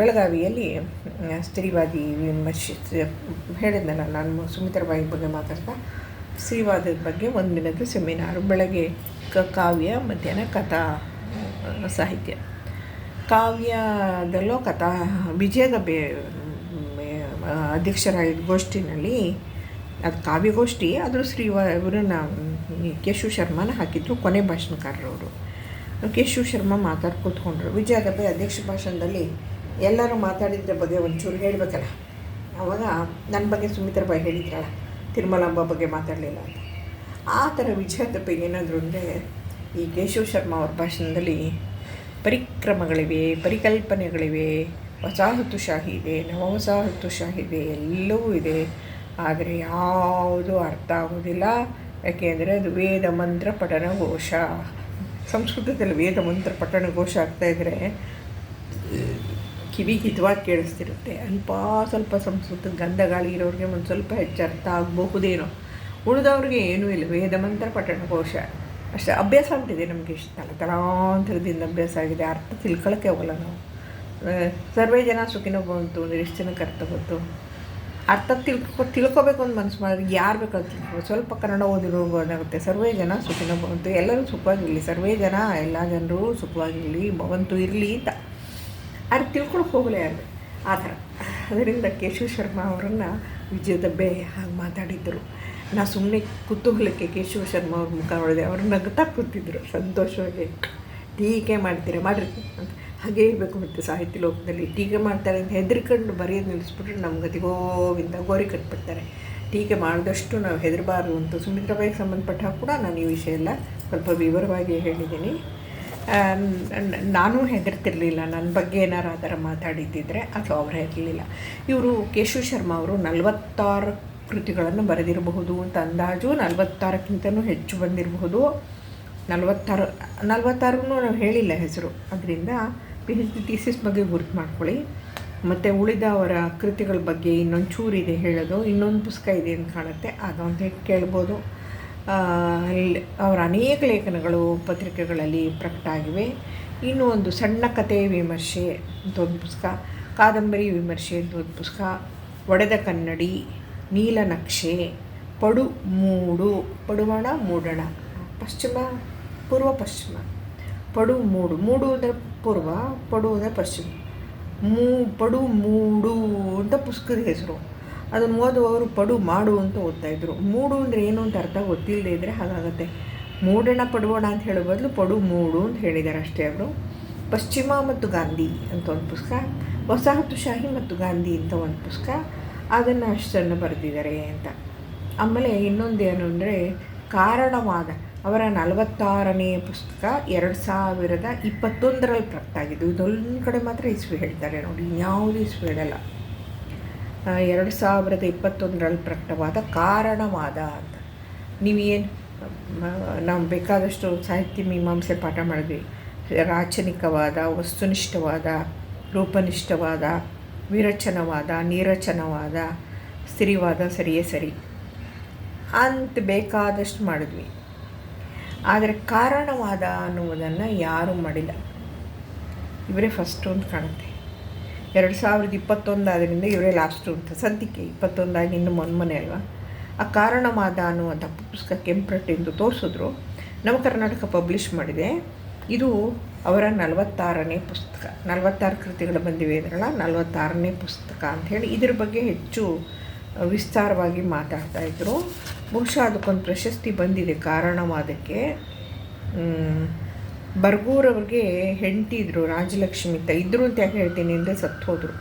ಬೆಳಗಾವಿಯಲ್ಲಿ ಸ್ತ್ರೀವಾದಿ ಹೇಳಿದ್ನಲ್ಲ, ನಾನು ಸುಮಿತ್ರಬಾಯಿ ಬಗ್ಗೆ ಮಾತಾಡ್ತಾ ಸ್ತ್ರೀವಾದದ ಬಗ್ಗೆ ಒಂದು ದಿನದ ಸೆಮಿನಾರು ಬೆಳಗ್ಗೆ ಕಾವ್ಯ, ಮಧ್ಯಾಹ್ನ ಕಥಾ ಸಾಹಿತ್ಯ. ಕಾವ್ಯದಲ್ಲೋ ಕಥಾ, ವಿಜಯದ ಬೇ ಅಧ್ಯಕ್ಷರಾಗಿದ್ದ ಗೋಷ್ಠಿನಲ್ಲಿ, ಅದು ಕಾವ್ಯಗೋಷ್ಠಿ, ಆದರೂ ಶ್ರೀವ ಇವರನ್ನ ಕೇಶು ಶರ್ಮನ ಹಾಕಿದ್ರು, ಕೊನೆ ಭಾಷಣಕಾರರವರು. ಕೇಶು ಶರ್ಮ ಮಾತಾಡಿ ಕೂತ್ಕೊಂಡ್ರು. ವಿಜಯಗಬ್ಬೆ ಅಧ್ಯಕ್ಷ ಭಾಷಣದಲ್ಲಿ ಎಲ್ಲರೂ ಮಾತಾಡಿದ್ರ ಬಗ್ಗೆ ಒಂಚೂರು ಹೇಳಬೇಕಲ್ಲ. ಆವಾಗ ನನ್ನ ಬಗ್ಗೆ ಸುಮಿತ್ರ ಬಾಯಿ ಹೇಳಿದ್ರಲ್ಲ ತಿರುಮಲಾಂಬ ಬಗ್ಗೆ ಮಾತಾಡಲಿಲ್ಲ ಅಂತ. ಆ ಥರ ವಿಜಯ ಗಬ್ಬೆ ಏನಾದರೂ ಅಂದರೆ, ಈ ಕೇಶವ ಶರ್ಮ ಅವ್ರ ಭಾಷಣದಲ್ಲಿ ಪರಿಕ್ರಮಗಳಿವೆ, ಪರಿಕಲ್ಪನೆಗಳಿವೆ ವಸಾಹತುಶಾಹಿ ಇದೆ ನವ ವಸಾಹತುಶಾಹಿ ಇದೆ ಎಲ್ಲವೂ ಇದೆ. ಆದರೆ ಯಾವುದೂ ಅರ್ಥ ಆಗೋದಿಲ್ಲ ಯಾಕೆಂದರೆ ಅದು ವೇದ ಮಂತ್ರ ಪಠಣ ಘೋಷ. ಸಂಸ್ಕೃತದಲ್ಲಿ ವೇದ ಮಂತ್ರ ಘೋಷ ಆಗ್ತಾಯಿದ್ರೆ ಕಿವಿ ಹಿತವಾಗಿ ಕೇಳಿಸ್ತಿರುತ್ತೆ. ಅಲ್ಪ ಸ್ವಲ್ಪ ಸಂಸ್ಕೃತದ ಗಂಧ ಗಾಳಿ ಇರೋರಿಗೆ ಒಂದು ಸ್ವಲ್ಪ ಹೆಚ್ಚು ಅರ್ಥ ಆಗಬಹುದೇನೋ. ಉಳಿದವ್ರಿಗೆ ಏನೂ ಇಲ್ಲ. ವೇದ ಮಂತ್ರ ಪಠಣ ಘೋಷ. ಅಷ್ಟೇ ಅಭ್ಯಾಸ ಆಗ್ಬಿಟ್ಟಿದೆ ನಮಗೆ ಇಷ್ಟ ಅಲ್ಲ. ತಲಾಂತರದಿಂದ ಅಭ್ಯಾಸ ಆಗಿದೆ, ಅರ್ಥ ತಿಳ್ಕೊಳ್ಳೋಕ್ಕೆ ಹೋಗಲ್ಲ ನಾವು. ಸರ್ವೇ ಜನ ಸುಖಿನೋ ಬಂತು ಅಂದರೆ ಎಷ್ಟು ಜನಕ್ಕೆ ಅರ್ಥ ಬಂತು. ಅರ್ಥ ತಿಳ್ಕೊ ತಿಳ್ಕೊಬೇಕು ಅಂತ ಮನಸ್ಸು ಮಾಡಿದ್ರೆ ಯಾರು ಬೇಕಾದ್ರೂ ತಿಳ್ಕೊಬೋದು. ಸ್ವಲ್ಪ ಕನ್ನಡ ಓದಿರೋ ಗೊತ್ತಾಗುತ್ತೆ ಸರ್ವೇ ಜನ ಸುಖಿನ ಬಂತು. ಎಲ್ಲರೂ ಸುಖವಾಗಿರಲಿ, ಸರ್ವೇ ಜನ, ಎಲ್ಲ ಜನರು ಸುಖವಾಗಿರಲಿ ಭವಂತು ಇರಲಿ ಅಂತ. ಅದು ತಿಳ್ಕೊಳಕ್ಕೆ ಹೋಗಲೇ ಯಾರು ಆ ಥರ. ಅದರಿಂದ ಕೇಶವ ಶರ್ಮಾ ಅವರನ್ನು ವಿಜಯದಬ್ಬೆ ಹಾಗೆ ಮಾತಾಡಿದ್ದರು ನಾ ಸುಮ್ಮನೆ ಕುತೂಹಲಕ್ಕೆ ಕೇಶವ ಶರ್ಮ ಅವ್ರ ಮುಖ ನೋಡಿದೆ. ಅವ್ರು ನಗ್ತಾ ಕೂತಿದ್ರು. ಸಂತೋಷವಾಗಿ, ಟೀಕೆ ಮಾಡ್ತೀರಾ? ಮಾಡಿರಿ ಅಂತ. ಹಾಗೆ ಇರಬೇಕು ಮತ್ತು ಸಾಹಿತ್ಯ ಲೋಕದಲ್ಲಿ. ಟೀಕೆ ಮಾಡ್ತಾರೆ ಅಂತ ಹೆದರ್ಕೊಂಡು ಬರೆಯೋದು ನಿಲ್ಲಿಸ್ಬಿಟ್ರೆ ನಮ್ಗೆ ಗೋವಿಂದ ಗೋರಿ ಕಟ್ಬಿಡ್ತಾರೆ. ಟೀಕೆ ಮಾಡಿದಷ್ಟು ನಾವು ಹೆದರಬಾರ್ದು ಅಂತ ಸುಮಿತ್ರಬಾಯಿಗೆ ಸಂಬಂಧಪಟ್ಟ ಕೂಡ ನಾನು ಈ ವಿಷಯ ಎಲ್ಲ ಸ್ವಲ್ಪ ವಿವರವಾಗಿ ಹೇಳಿದ್ದೀನಿ. ನಾನು ಹೆದರ್ತಿರಲಿಲ್ಲ. ನನ್ನ ಬಗ್ಗೆ ಏನಾರು ಆ ಥರ ಮಾತಾಡಿದ್ದಿದ್ರೆ ಅಥವಾ ಅವ್ರು ಹೆದರಲಿಲ್ಲ ಇವರು ಕೇಶವ ಶರ್ಮಾ ಅವರು ನಲವತ್ತಾರು ಕೃತಿಗಳನ್ನು ಬರೆದಿರಬಹುದು. ಅಂತ ಅಂದಾಜು ನಲವತ್ತಾರಕ್ಕಿಂತಲೂ ಹೆಚ್ಚು ಬಂದಿರಬಹುದು. ನಲವತ್ತಾರು ನಲವತ್ತಾರು ನಾವು ಹೇಳಿಲ್ಲ ಹೆಸರು. ಅದರಿಂದ ಪಿ ಎಚ್ ಡಿ ಥೀಸಿಸ್ ಬಗ್ಗೆ ಗುರುತು ಮಾಡ್ಕೊಳ್ಳಿ. ಮತ್ತು ಉಳಿದ ಅವರ ಕೃತಿಗಳ ಬಗ್ಗೆ ಇನ್ನೊಂದು ಚೂರಿದೆ ಹೇಳೋದು. ಇನ್ನೊಂದು ಪುಸ್ತಕ ಇದೆ ಅಂತ ಕಾಣುತ್ತೆ. ಅದೊಂದು ಕೇಳ್ಬೋದು. ಅಲ್ಲಿ ಅವರ ಅನೇಕ ಲೇಖನಗಳು ಪತ್ರಿಕೆಗಳಲ್ಲಿ ಪ್ರಕಟ ಆಗಿವೆ. ಇನ್ನೂ ಒಂದು ಸಣ್ಣ ಕಥೆ ವಿಮರ್ಶೆ ಅಂತ ಒಂದು ಪುಸ್ತಕ. ಕಾದಂಬರಿ ವಿಮರ್ಶೆ ಅಂತ ಒಂದು ಪುಸ್ತಕ. ಒಡೆದ ಕನ್ನಡಿ. ನೀಲನಕ್ಷೆ, ಪಡು ಮೂಡು, ಪಡುವಣ ಮೂಡಣ, ಪಶ್ಚಿಮ, ಪೂರ್ವ ಪಶ್ಚಿಮ. ಪಡು ಮೂಡು ಮೂಡು ಅಂದರೆ ಪೂರ್ವ, ಪಡು ಅಂದರೆ ಪಶ್ಚಿಮ. ಮೂ, ಪಡು ಮೂಡು ಅಂತ ಪುಸ್ತಕದ ಹೆಸರು. ಅದನ್ನು ಓದುವವರು ಪಡು ಮಾಡು ಅಂತ ಓದ್ತಾಯಿದ್ರು ಮೂಡು ಅಂದರೆ ಏನು ಅಂತ ಅರ್ಥ ಗೊತ್ತಿಲ್ಲದೆ ಇದ್ದರೆ ಹಾಗಾಗತ್ತೆ. ಮೂಡಣ, ಪಡುವಣ ಅಂತ ಹೇಳೋ ಬದಲು ಪಡು ಮೂಡು ಅಂತ ಹೇಳಿದ್ದಾರೆ ಅಷ್ಟೇ ಅವರು. ಪಶ್ಚಿಮ ಮತ್ತು ಗಾಂಧಿ ಅಂತ ಒಂದು ಪುಸ್ತಕ, ವಸಾಹತುಶಾಹಿ ಮತ್ತು ಗಾಂಧಿ ಅಂತ ಒಂದು ಪುಸ್ತಕ ಅದನ್ನು ಅಷ್ಟನ್ನು ಬರೆದಿದ್ದಾರೆ ಅಂತ. ಆಮೇಲೆ ಏನು ಅಂದರೆ, ಕಾರಣವಾದ ಅವರ ನಲವತ್ತಾರನೇ ಪುಸ್ತಕ ಎರಡು ಸಾವಿರದ ಇಪ್ಪತ್ತೊಂದರಲ್ಲಿ ಪ್ರಕಟ ಆಗಿದ್ದು, ಇದೊಂದು ಕಡೆ ಮಾತ್ರ ಇಸ್ವಿ ಹೇಳ್ತಾರೆ ನೋಡಿ ಯಾವುದು ಇಸ್ವಿ ಹೇಳಲ್ಲ. ಎರಡು ಸಾವಿರದ ಇಪ್ಪತ್ತೊಂದರಲ್ಲಿ ಪ್ರಕಟವಾದ ಕಾರಣವಾದ ಅಂತ. ನೀವೇನು ನಾವು ಬೇಕಾದಷ್ಟು ಸಾಹಿತ್ಯ ಮೀಮಾಂಸೆ ಪಾಠ ಮಾಡಿದ್ವಿ. ರಾಚನಿಕವಾದ, ವಸ್ತುನಿಷ್ಠವಾದ, ರೂಪನಿಷ್ಠವಾದ ವಿರಚನವಾದ, ನೀರಚನವಾದ, ಸ್ಥಿರವಾದ, ಸರಿಯೇ ಸರಿ ಅಂತ ಬೇಕಾದಷ್ಟು ಮಾಡಿದ್ವಿ. ಆದರೆ ಕಾರಣವಾದ ಅನ್ನುವುದನ್ನು ಯಾರೂ ಮಾಡಿಲ್ಲ. ಇವರೇ ಫಸ್ಟು ಅಂತ ಕಾಣುತ್ತೆ. ಎರಡು ಸಾವಿರದ ಇಪ್ಪತ್ತೊಂದಾದ್ರಿಂದ ಇವರೇ ಲಾಸ್ಟು ಅಂತ. ಸದ್ಯಕ್ಕೆ ಇಪ್ಪತ್ತೊಂದಾಗಿ ಇನ್ನು ಮೊನ್ಮನೆ ಅಲ್ವಾ? ಆ ಕಾರಣವಾದ ಅನ್ನುವಂಥ ಪುಸ್ತಕ ಕೆಂಪ್ರಟ್ಟಿಂದು ತೋರಿಸಿದ್ರು. ನಮ್ಮ ಕರ್ನಾಟಕ ಪಬ್ಲಿಷ್ ಮಾಡಿದೆ. ಇದು ಅವರ ನಲವತ್ತಾರನೇ ಪುಸ್ತಕ. ನಲವತ್ತಾರು ಕೃತಿಗಳು ಬಂದಿವೆ ಇದರಲ್ಲ, ನಲವತ್ತಾರನೇ ಪುಸ್ತಕ ಅಂಥೇಳಿ ಇದ್ರ ಬಗ್ಗೆ ಹೆಚ್ಚು ವಿಸ್ತಾರವಾಗಿ ಮಾತಾಡ್ತಾ ಇದ್ದರು ಬಹುಶಃ ಅದಕ್ಕೊಂದು ಪ್ರಶಸ್ತಿ ಬಂದಿದೆ ಕಾರಣವಾದಕ್ಕೆ. ಬರ್ಗೂರವ್ರಿಗೆ ಹೆಂಡತಿ ಇದ್ದರು ರಾಜಲಕ್ಷ್ಮಿ ಅಂತ ಇದ್ದರು ಅಂತ ಯಾಕೆ ಹೇಳ್ತೀನಿ ಅಂದರೆ ಸತ್ತು ಹೋದರು.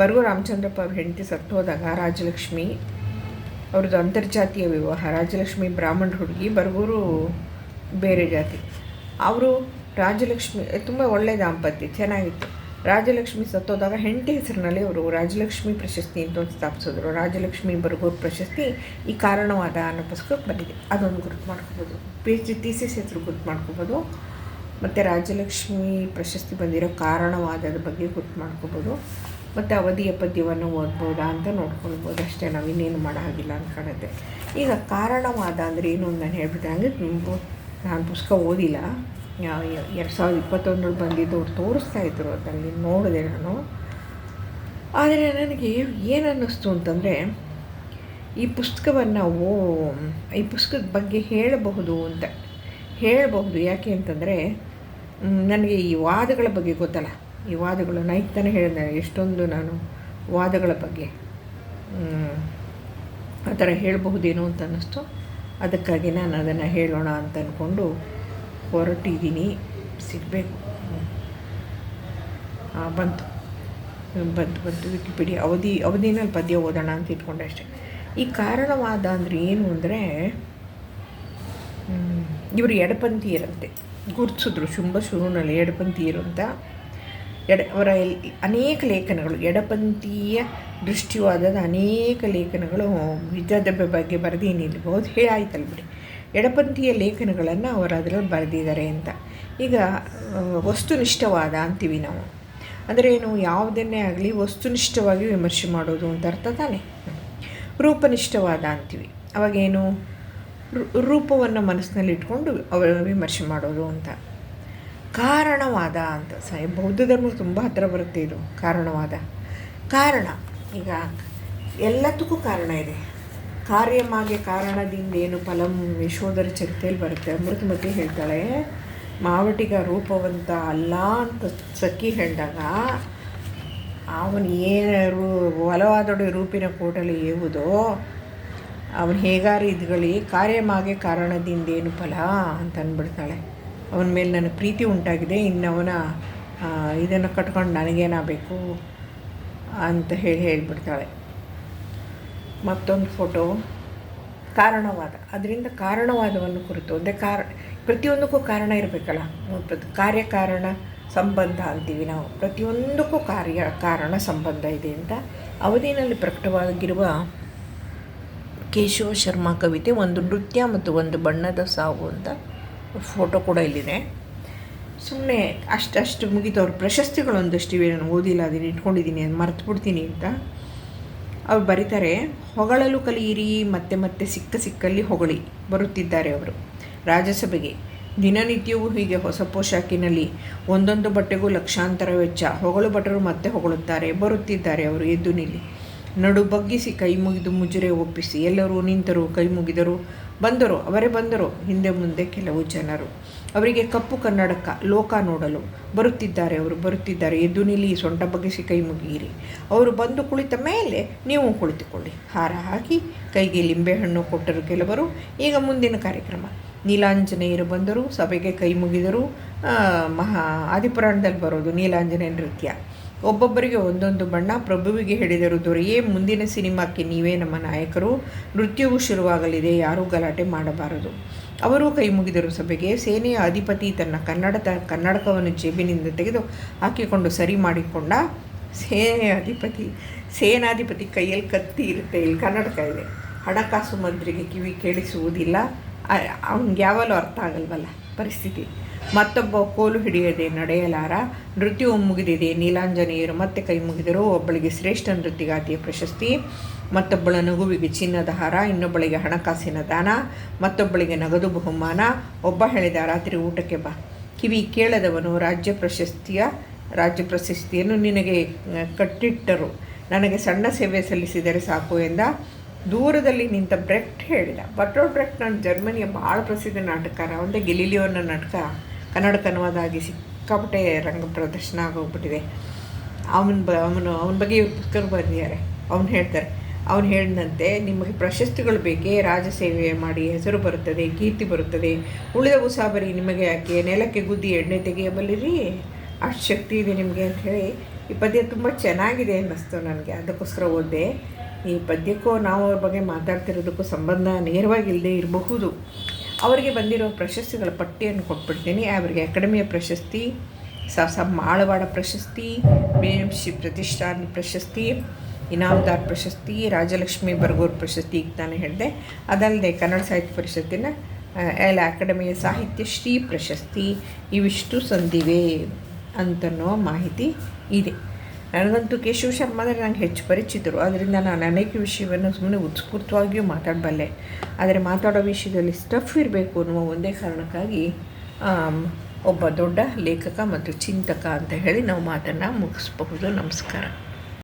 ಬರ್ಗೂರು ರಾಮಚಂದ್ರಪ್ಪ ಅವ್ರ ಹೆಂಡತಿ ಸತ್ತು ಹೋದಾಗ ರಾಜಲಕ್ಷ್ಮಿ ಅವ್ರದ್ದು ಅಂತರ್ಜಾತೀಯ ವಿವಾಹ, ರಾಜಲಕ್ಷ್ಮಿ ಬ್ರಾಹ್ಮಣ ಹುಡುಗಿ, ಬರ್ಗೂರು ಬೇರೆ ಜಾತಿ. ಅವರು ರಾಜಲಕ್ಷ್ಮಿ ತುಂಬ ಒಳ್ಳೆಯ ದಾಂಪತ್ಯ, ಚೆನ್ನಾಗಿತ್ತು. ರಾಜಲಕ್ಷ್ಮಿ ಸತ್ತೋದಾಗ ಹೆಂಡತಿ ಹೆಸರಿನಲ್ಲಿ ಅವರು ರಾಜಲಕ್ಷ್ಮಿ ಪ್ರಶಸ್ತಿ ಅಂತ ಒಂದು ಸ್ಥಾಪಿಸಿದ್ರು. ರಾಜಲಕ್ಷ್ಮಿ ಬರ್ಗೋರ್ ಪ್ರಶಸ್ತಿ ಈ ಕಾರಣವಾದ ಅನ್ನೋ ಪುಸ್ತಕಕ್ಕೆ ಬಂದಿದೆ. ಅದೊಂದು ಗುರುತು ಮಾಡ್ಕೋಬೋದು. ಪಿ ಎಚ್ ಡಿ ಥೀಸಿಸ್ ಹೆಸರು ಗುರುತು ಮಾಡ್ಕೋಬೋದು. ಮತ್ತು ರಾಜಲಕ್ಷ್ಮಿ ಪ್ರಶಸ್ತಿ ಬಂದಿರೋ ಕಾರಣವಾದದ ಬಗ್ಗೆ ಗುರುತು ಮಾಡ್ಕೋಬೋದು. ಮತ್ತು ಅವಧಿಯ ಪದ್ಯವನ್ನು ಓದ್ಬೋದಾ ಅಂತ ನೋಡ್ಕೊಳ್ಬೋದು. ಅಷ್ಟೇ, ನಾವು ಇನ್ನೇನು ಮಾಡೋ ಹಾಗಿಲ್ಲ ಅಂತ ಕಾಣುತ್ತೆ. ಈಗ ಕಾರಣವಾದ ಅಂದರೆ ಏನು ನಾನು ಹೇಳ್ಬಿಟ್ಟೆ ಹಂಗೆ ನಾನು ಪುಸ್ತಕ ಓದಿಲ್ಲ. ಎರಡು ಸಾವಿರದ ಇಪ್ಪತ್ತೊಂದರಲ್ಲಿ ಬಂದಿದ್ದು ಅವ್ರು ತೋರಿಸ್ತಾ ಇದ್ರು ಅದರಲ್ಲಿ ನೋಡಿದೆ ನಾನು. ಆದರೆ ನನಗೆ ಏನು ಅನ್ನಿಸ್ತು ಅಂತಂದರೆ, ಈ ಪುಸ್ತಕವನ್ನು ಓ ಈ ಪುಸ್ತಕದ ಬಗ್ಗೆ ಹೇಳಬಹುದು ಅಂತ. ಹೇಳಬಹುದು ಯಾಕೆ ಅಂತಂದರೆ ನನಗೆ ಈ ವಾದಗಳ ಬಗ್ಗೆ ಗೊತ್ತಲ್ಲ. ಈ ವಾದಗಳು ನೈತಾನೆ ತಾನೇ ಹೇಳಿದೆ ಎಷ್ಟೊಂದು ನಾನು ವಾದಗಳ ಬಗ್ಗೆ. ಆ ಥರ ಹೇಳಬಹುದೇನೋ ಅಂತ ಅನ್ನಿಸ್ತು. ಅದಕ್ಕಾಗಿ ನಾನು ಅದನ್ನು ಹೇಳೋಣ ಅಂತ ಅಂದ್ಕೊಂಡು ಹೊರಟಿದ್ದೀನಿ. ಸಿಗಬೇಕು. ಬಂತು. ಬಂತು ಬಂತು. ವಿಕಿಪೀಡಿಯ ಅವಧಿ ಅವಧಿನಲ್ಲಿ ಪದ್ಯ ಓದೋಣ ಅಂತ ಇಟ್ಕೊಂಡೆ ಅಷ್ಟೆ. ಈ ಕಾರಣವಾದ ಅಂದರೆ ಏನು ಅಂದರೆ ಇವರು ಎಡಪಂಥೀಯರಂತೆ. ಗುರುತಿಸಿದ್ರು ಶುಂಭ ಶುರುನಲ್ಲಿ ಎಡಪಂಥೀಯರು ಅಂತ. ಎಡ, ಅವರ ಅನೇಕ ಲೇಖನಗಳು, ಎಡಪಂಥೀಯ ದೃಷ್ಟಿವಾದದ ಅನೇಕ ಲೇಖನಗಳು ವಿದ್ಯಾದ ಬಗ್ಗೆ ಬರೆದೇನಿಲ್ಲ ಬಹುದು ಹೇಳಾಯ್ತಲ್ಲ ಬಿಡಿ ಎಡಪಂಥೀಯ ಲೇಖನಗಳನ್ನು ಅವರು ಅದರಲ್ಲಿ ಬರೆದಿದ್ದಾರೆ ಅಂತ. ಈಗ ವಸ್ತುನಿಷ್ಠವಾದ ಅಂತೀವಿ ನಾವು. ಅಂದರೆ ಏನು, ಯಾವುದನ್ನೇ ಆಗಲಿ ವಸ್ತುನಿಷ್ಠವಾಗಿ ವಿಮರ್ಶೆ ಮಾಡೋದು ಅಂತ ಅರ್ಥ ತಾನೆ? ರೂಪನಿಷ್ಠವಾದ ಅಂತೀವಿ. ಅವಾಗೇನು ರೂಪವನ್ನು ಮನಸ್ಸಿನಲ್ಲಿ ಇಟ್ಕೊಂಡು ಅವ, ವಿಮರ್ಶೆ ಮಾಡೋದು ಅಂತ. ಕಾರಣವಾದ ಅಂತ. ಸ ಬೌದ್ಧ ಧರ್ಮ ತುಂಬ ಹತ್ತಿರ ಬರುತ್ತೆ ಇದು, ಕಾರಣವಾದ. ಕಾರಣ, ಈಗ ಎಲ್ಲದಕ್ಕೂ ಕಾರಣ ಇದೆ. ಕಾರ್ಯಮಾಗೆ ಕಾರಣದಿಂದ ಏನು ಫಲಂ ಯಶೋಧರ ಚರಿತೆಯಲ್ಲಿ ಬರುತ್ತೆ. ಅಮೃತಮತಿ ಹೇಳ್ತಾಳೆ, ಮಾವಟಿಗ ರೂಪವಂತ ಅಲ್ಲ ಅಂತ ಸಖಿ ಹೇಳಿದಾಗ, ಅವನು ಏನು ಒಲವಾದೊಡೆ ರೂಪಿನ ಕೋಟಲಿ ಏವುದೋ ಅವನು ಹೇಗಾರು ಇದ್ಗಳಿ ಕಾರ್ಯಮಾಗೆ ಕಾರಣದಿಂದೇನು ಫಲ ಅಂತ ಅಂದ್ಬಿಡ್ತಾಳೆ ಅವನ ಮೇಲೆ ನನಗೆ ಪ್ರೀತಿ ಉಂಟಾಗಿದೆ ಅವನ ಇದನ್ನು ಕಟ್ಕೊಂಡು ನನಗೇನಾಗಬೇಕು ಅಂತ ಹೇಳಿ ಹೇಳಿಬಿಡ್ತಾಳೆ. ಮತ್ತೊಂದು ಫೋಟೋ ಕಾರಣವಾದ. ಅದರಿಂದ ಕಾರಣವಾದವನ್ನು ಕುರಿತು ಒಂದೇ ಕಾರ, ಪ್ರತಿಯೊಂದಕ್ಕೂ ಕಾರಣ ಇರಬೇಕಲ್ಲ. ಕಾರ್ಯಕಾರಣ ಸಂಬಂಧ ಅಂತೀವಿ ನಾವು. ಪ್ರತಿಯೊಂದಕ್ಕೂ ಕಾರ್ಯ, ಕಾರಣ ಸಂಬಂಧ ಇದೆ ಅಂತ ಅವಧಿನಲ್ಲಿ ಪ್ರಕಟವಾಗಿರುವ ಕೇಶವ ಶರ್ಮಾ ಕವಿತೆ ಒಂದು ನೃತ್ಯ ಮತ್ತು ಒಂದು ಬಣ್ಣದ ಸಾವು ಅಂತ ಫೋಟೋ ಕೂಡ ಇಲ್ಲಿದೆ. ಸುಮ್ಮನೆ ಅಷ್ಟಷ್ಟು ಮುಗಿದವ್ರ ಪ್ರಶಸ್ತಿಗಳೊಂದಷ್ಟಿವೆ ನಾನು ಓದಿಲ್ಲ, ಅದನ್ನು ಇಟ್ಕೊಂಡಿದ್ದೀನಿ ಅದು ಮರೆತು ಬಿಡ್ತೀನಿ ಅಂತ. ಅವ್ರು ಬರೀತಾರೆ, ಹೊಗಳಲು ಕಲಿಯಿರಿ, ಮತ್ತೆ ಮತ್ತೆ ಸಿಕ್ಕ ಸಿಕ್ಕಲ್ಲಿ ಹೊಗಳಿ, ಬರುತ್ತಿದ್ದಾರೆ ಅವರು. ರಾಜ್ಯಸಭೆಗೆ ದಿನನಿತ್ಯವೂ ಹೀಗೆ ಹೊಸ ಪೋಷಾಕಿನಲ್ಲಿ ಒಂದೊಂದು ಬಟ್ಟೆಗೂ ಲಕ್ಷಾಂತರ ವೆಚ್ಚ, ಹೊಗಳು ಭಟರು ಮತ್ತೆ ಹೊಗಳುತ್ತಾರೆ ಬರುತ್ತಿದ್ದಾರೆ ಅವರು ಎದ್ದು ನಿಲ್ಲಿ. ನಡು ಬಗ್ಗಿಸಿ ಕೈ ಮುಗಿದು ಮುಜುರೆ ಒಪ್ಪಿಸಿ ಎಲ್ಲರೂ ನಿಂತರು, ಕೈ ಮುಗಿದರು, ಬಂದರು, ಅವರೇ ಬಂದರು, ಹಿಂದೆ ಮುಂದೆ ಕೆಲವು ಜನರು. ಅವರಿಗೆ ಕಪ್ಪು ಕನ್ನಡಕ ಲೋಕ ನೋಡಲು ಬರುತ್ತಿದ್ದಾರೆ. ಅವರು ಬರುತ್ತಿದ್ದಾರೆ. ಎದ್ದು ನಿಲ್ಲಿ, ಸೊಂಟ ಬಗ್ಗಿಸಿ ಕೈ ಮುಗಿಯಿರಿ. ಅವರು ಬಂದು ಕುಳಿತ ಮೇಲೆ ನೀವು ಕುಳಿತುಕೊಳ್ಳಿ. ಹಾರ ಹಾಕಿ ಕೈಗೆ ಲಿಂಬೆಹಣ್ಣು ಕೊಟ್ಟರು ಕೆಲವರು. ಈಗ ಮುಂದಿನ ಕಾರ್ಯಕ್ರಮ. ನೀಲಾಂಜನೇಯರು ಬಂದರು. ಸಭೆಗೆ ಕೈ ಮುಗಿದರು. ಮಹಾ ಆದಿಪುರಾಣದಲ್ಲಿ ಬರೋದು ನೀಲಾಂಜನೇಯ ನೃತ್ಯ. ಒಬ್ಬೊಬ್ಬರಿಗೆ ಒಂದೊಂದು ಬಣ್ಣ ಪ್ರಭುವಿಗೆ ಹೇಳಿದರು ದೊರೆಯೇ ಮುಂದಿನ ಸಿನಿಮಾಕ್ಕೆ ನೀವೇ ನಮ್ಮ ನಾಯಕರು. ನೃತ್ಯವೂ ಶುರುವಾಗಲಿದೆ. ಯಾರೂ ಗಲಾಟೆ ಮಾಡಬಾರದು. ಅವರು ಕೈ ಮುಗಿದರು. ಸಭೆಗೆ ಸೇನೆಯ ಅಧಿಪತಿ ತನ್ನ ಕನ್ನಡ ಕನ್ನಡಕವನ್ನು ಜೇಬಿನಿಂದ ತೆಗೆದು ಹಾಕಿಕೊಂಡು ಸರಿ ಮಾಡಿಕೊಂಡ ಸೇನಾಧಿಪತಿ ಸೇನಾಧಿಪತಿ ಕೈಯಲ್ಲಿ ಕತ್ತಿ ಇರುತ್ತೆ ಇಲ್ಲಿ ಕನ್ನಡಕ ಇದೆ ಹಣಕಾಸು ಮಂತ್ರಿಗೆ ಕಿವಿ ಕೇಳಿಸುವುದಿಲ್ಲ. ಅವ್ನಿಗೆ ಯಾವಾಗಲೂ ಅರ್ಥ ಆಗಲ್ವಲ್ಲ ಪರಿಸ್ಥಿತಿ. ಮತ್ತೊಬ್ಬ ಕೋಲು ಹಿಡಿಯದೆ ನಡೆಯಲಾರ. ನೃತ್ಯವು ಮುಗಿದಿದೆ. ನೀಲಾಂಜನೇಯರು ಮತ್ತೆ ಕೈ ಮುಗಿದರು. ಒಬ್ಬಳಿಗೆ ಶ್ರೇಷ್ಠ ನೃತ್ಯಗಾತಿಯ ಪ್ರಶಸ್ತಿ. ಮತ್ತೊಬ್ಬಳ ನಗುವಿಗೆ ಚಿನ್ನದ ಹಾರ, ಇನ್ನೊಬ್ಬಳಿಗೆ ಹಣಕಾಸಿನ ದಾನ, ಮತ್ತೊಬ್ಬಳಿಗೆ ನಗದು ಬಹುಮಾನ. ಒಬ್ಬ ಹೇಳಿದ ರಾತ್ರಿ ಊಟಕ್ಕೆ ಬಾ. ಕಿವಿ ಕೇಳದವನು ರಾಜ್ಯ ಪ್ರಶಸ್ತಿಯ, ರಾಜ್ಯ ಪ್ರಶಸ್ತಿಯನ್ನು ನಿನಗೆ ಕಟ್ಟಿಟ್ಟರು. ನನಗೆ ಸಣ್ಣ ಸೇವೆ ಸಲ್ಲಿಸಿದರೆ ಸಾಕು ಎಂದ. ದೂರದಲ್ಲಿ ನಿಂತ ಬ್ರೆಕ್ಟ್ ಹೇಳಿದ. ಬಟ್ರೋ ಬ್ರೆಕ್ಟ್ ನಾನು ಜರ್ಮನಿಯ ಭಾಳ ಪ್ರಸಿದ್ಧ ನಾಟಕಾರ ಒಂದೇ ಗೆಲಿಲಿಯೋನ ನಾಟಕ. ಕನ್ನಡಕ್ಕೆ ಅನುವಾದ ಆಗಿ ಸಿಕ್ಕಾಪಟ್ಟೆ ರಂಗ ಪ್ರದರ್ಶನ ಆಗೋಗ್ಬಿಟ್ಟಿದೆ. ಅವನ ಬ, ಅವನು, ಅವನ ಬಗ್ಗೆ ಇವ್ರು ಪುಸ್ತಕ ಬರೆದಿದ್ದಾರೆ ಅವ್ನು ಹೇಳ್ತಾರೆ, ಅವನು ಹೇಳಿದಂತೆ ನಿಮಗೆ ಪ್ರಶಸ್ತಿಗಳು ಬೇಕೇ, ರಾಜ ಸೇವೆ ಮಾಡಿ, ಹೆಸರು ಬರುತ್ತದೆ, ಕೀರ್ತಿ ಬರುತ್ತದೆ, ಉಳಿದ ಉಸಾಬರಿ ನಿಮಗೆ ಯಾಕೆ ನೆಲಕ್ಕೆ ಗುದ್ದಿ ಎಣ್ಣೆ ತೆಗೆಯಬಲ್ಲಿರಿ, ಅಷ್ಟು ಶಕ್ತಿ ಇದೆ ನಿಮಗೆ ಅಂತ ಹೇಳಿ ಈ ಪದ್ಯ ತುಂಬ ಚೆನ್ನಾಗಿದೆ ಅನ್ನಿಸ್ತು ನನಗೆ. ಅದಕ್ಕೋಸ್ಕರ ಓದಿದೆ, ಈ ಪದ್ಯಕ್ಕೂ ನಾವು ಅವ್ರ ಬಗ್ಗೆ ಮಾತಾಡ್ತಿರೋದಕ್ಕೂ ಸಂಬಂಧ ನೇರವಾಗಿಲ್ಲದೆ ಇರಬಹುದು. ಅವರಿಗೆ ಬಂದಿರೋ ಪ್ರಶಸ್ತಿಗಳ ಪಟ್ಟಿಯನ್ನು ಕೊಟ್ಬಿಡ್ತೀನಿ. ಅವರಿಗೆ ಅಕಾಡೆಮಿಯ ಪ್ರಶಸ್ತಿ ಸ ಸ ಮಾಳವಾಡ ಪ್ರಶಸ್ತಿ ಬಿ ಎಂ ಶ್ರೀ ಪ್ರತಿಷ್ಠಾನ ಪ್ರಶಸ್ತಿ, ಇನಾಮದಾರ್ ಪ್ರಶಸ್ತಿ, ರಾಜಲಕ್ಷ್ಮಿ ಬರ್ಗೂರ್ ಪ್ರಶಸ್ತಿ ಈಗ ತಾನೇ ಹೇಳಿದೆ. ಅದಲ್ಲದೆ ಕನ್ನಡ ಸಾಹಿತ್ಯ ಪರಿಷತ್ತಿನ ಎಲ್ ಅಕಾಡೆಮಿಯ ಸಾಹಿತ್ಯ ಶ್ರೀ ಪ್ರಶಸ್ತಿ ಇವಿಷ್ಟು ಸಂದಿವೆ ಅಂತನೋ ಮಾಹಿತಿ ಇದೆ. ನನಗಂತೂ ಕೇಶವ್ ಶರ್ಮಾ ಅಂದರೆ ನಂಗೆ ಹೆಚ್ಚು ಪರಿಚಿತರು. ಅದರಿಂದ ನಾನು ಅನೇಕ ವಿಷಯವನ್ನು ಸುಮ್ಮನೆ ಉತ್ಸ್ಫೂರ್ತವಾಗಿಯೂ ಮಾತಾಡಬಲ್ಲೆ. ಆದರೆ ಮಾತಾಡೋ ವಿಷಯದಲ್ಲಿ ಸ್ಟಫ್ ಇರಬೇಕು ಅನ್ನುವ ಒಂದೇ ಕಾರಣಕ್ಕಾಗಿ ಒಬ್ಬ ದೊಡ್ಡ ಲೇಖಕ ಮತ್ತು ಚಿಂತಕ ಅಂತ ಹೇಳಿ ನಾವು ಮಾತನ್ನು ಮುಗಿಸ್ಬಹುದು. ನಮಸ್ಕಾರ.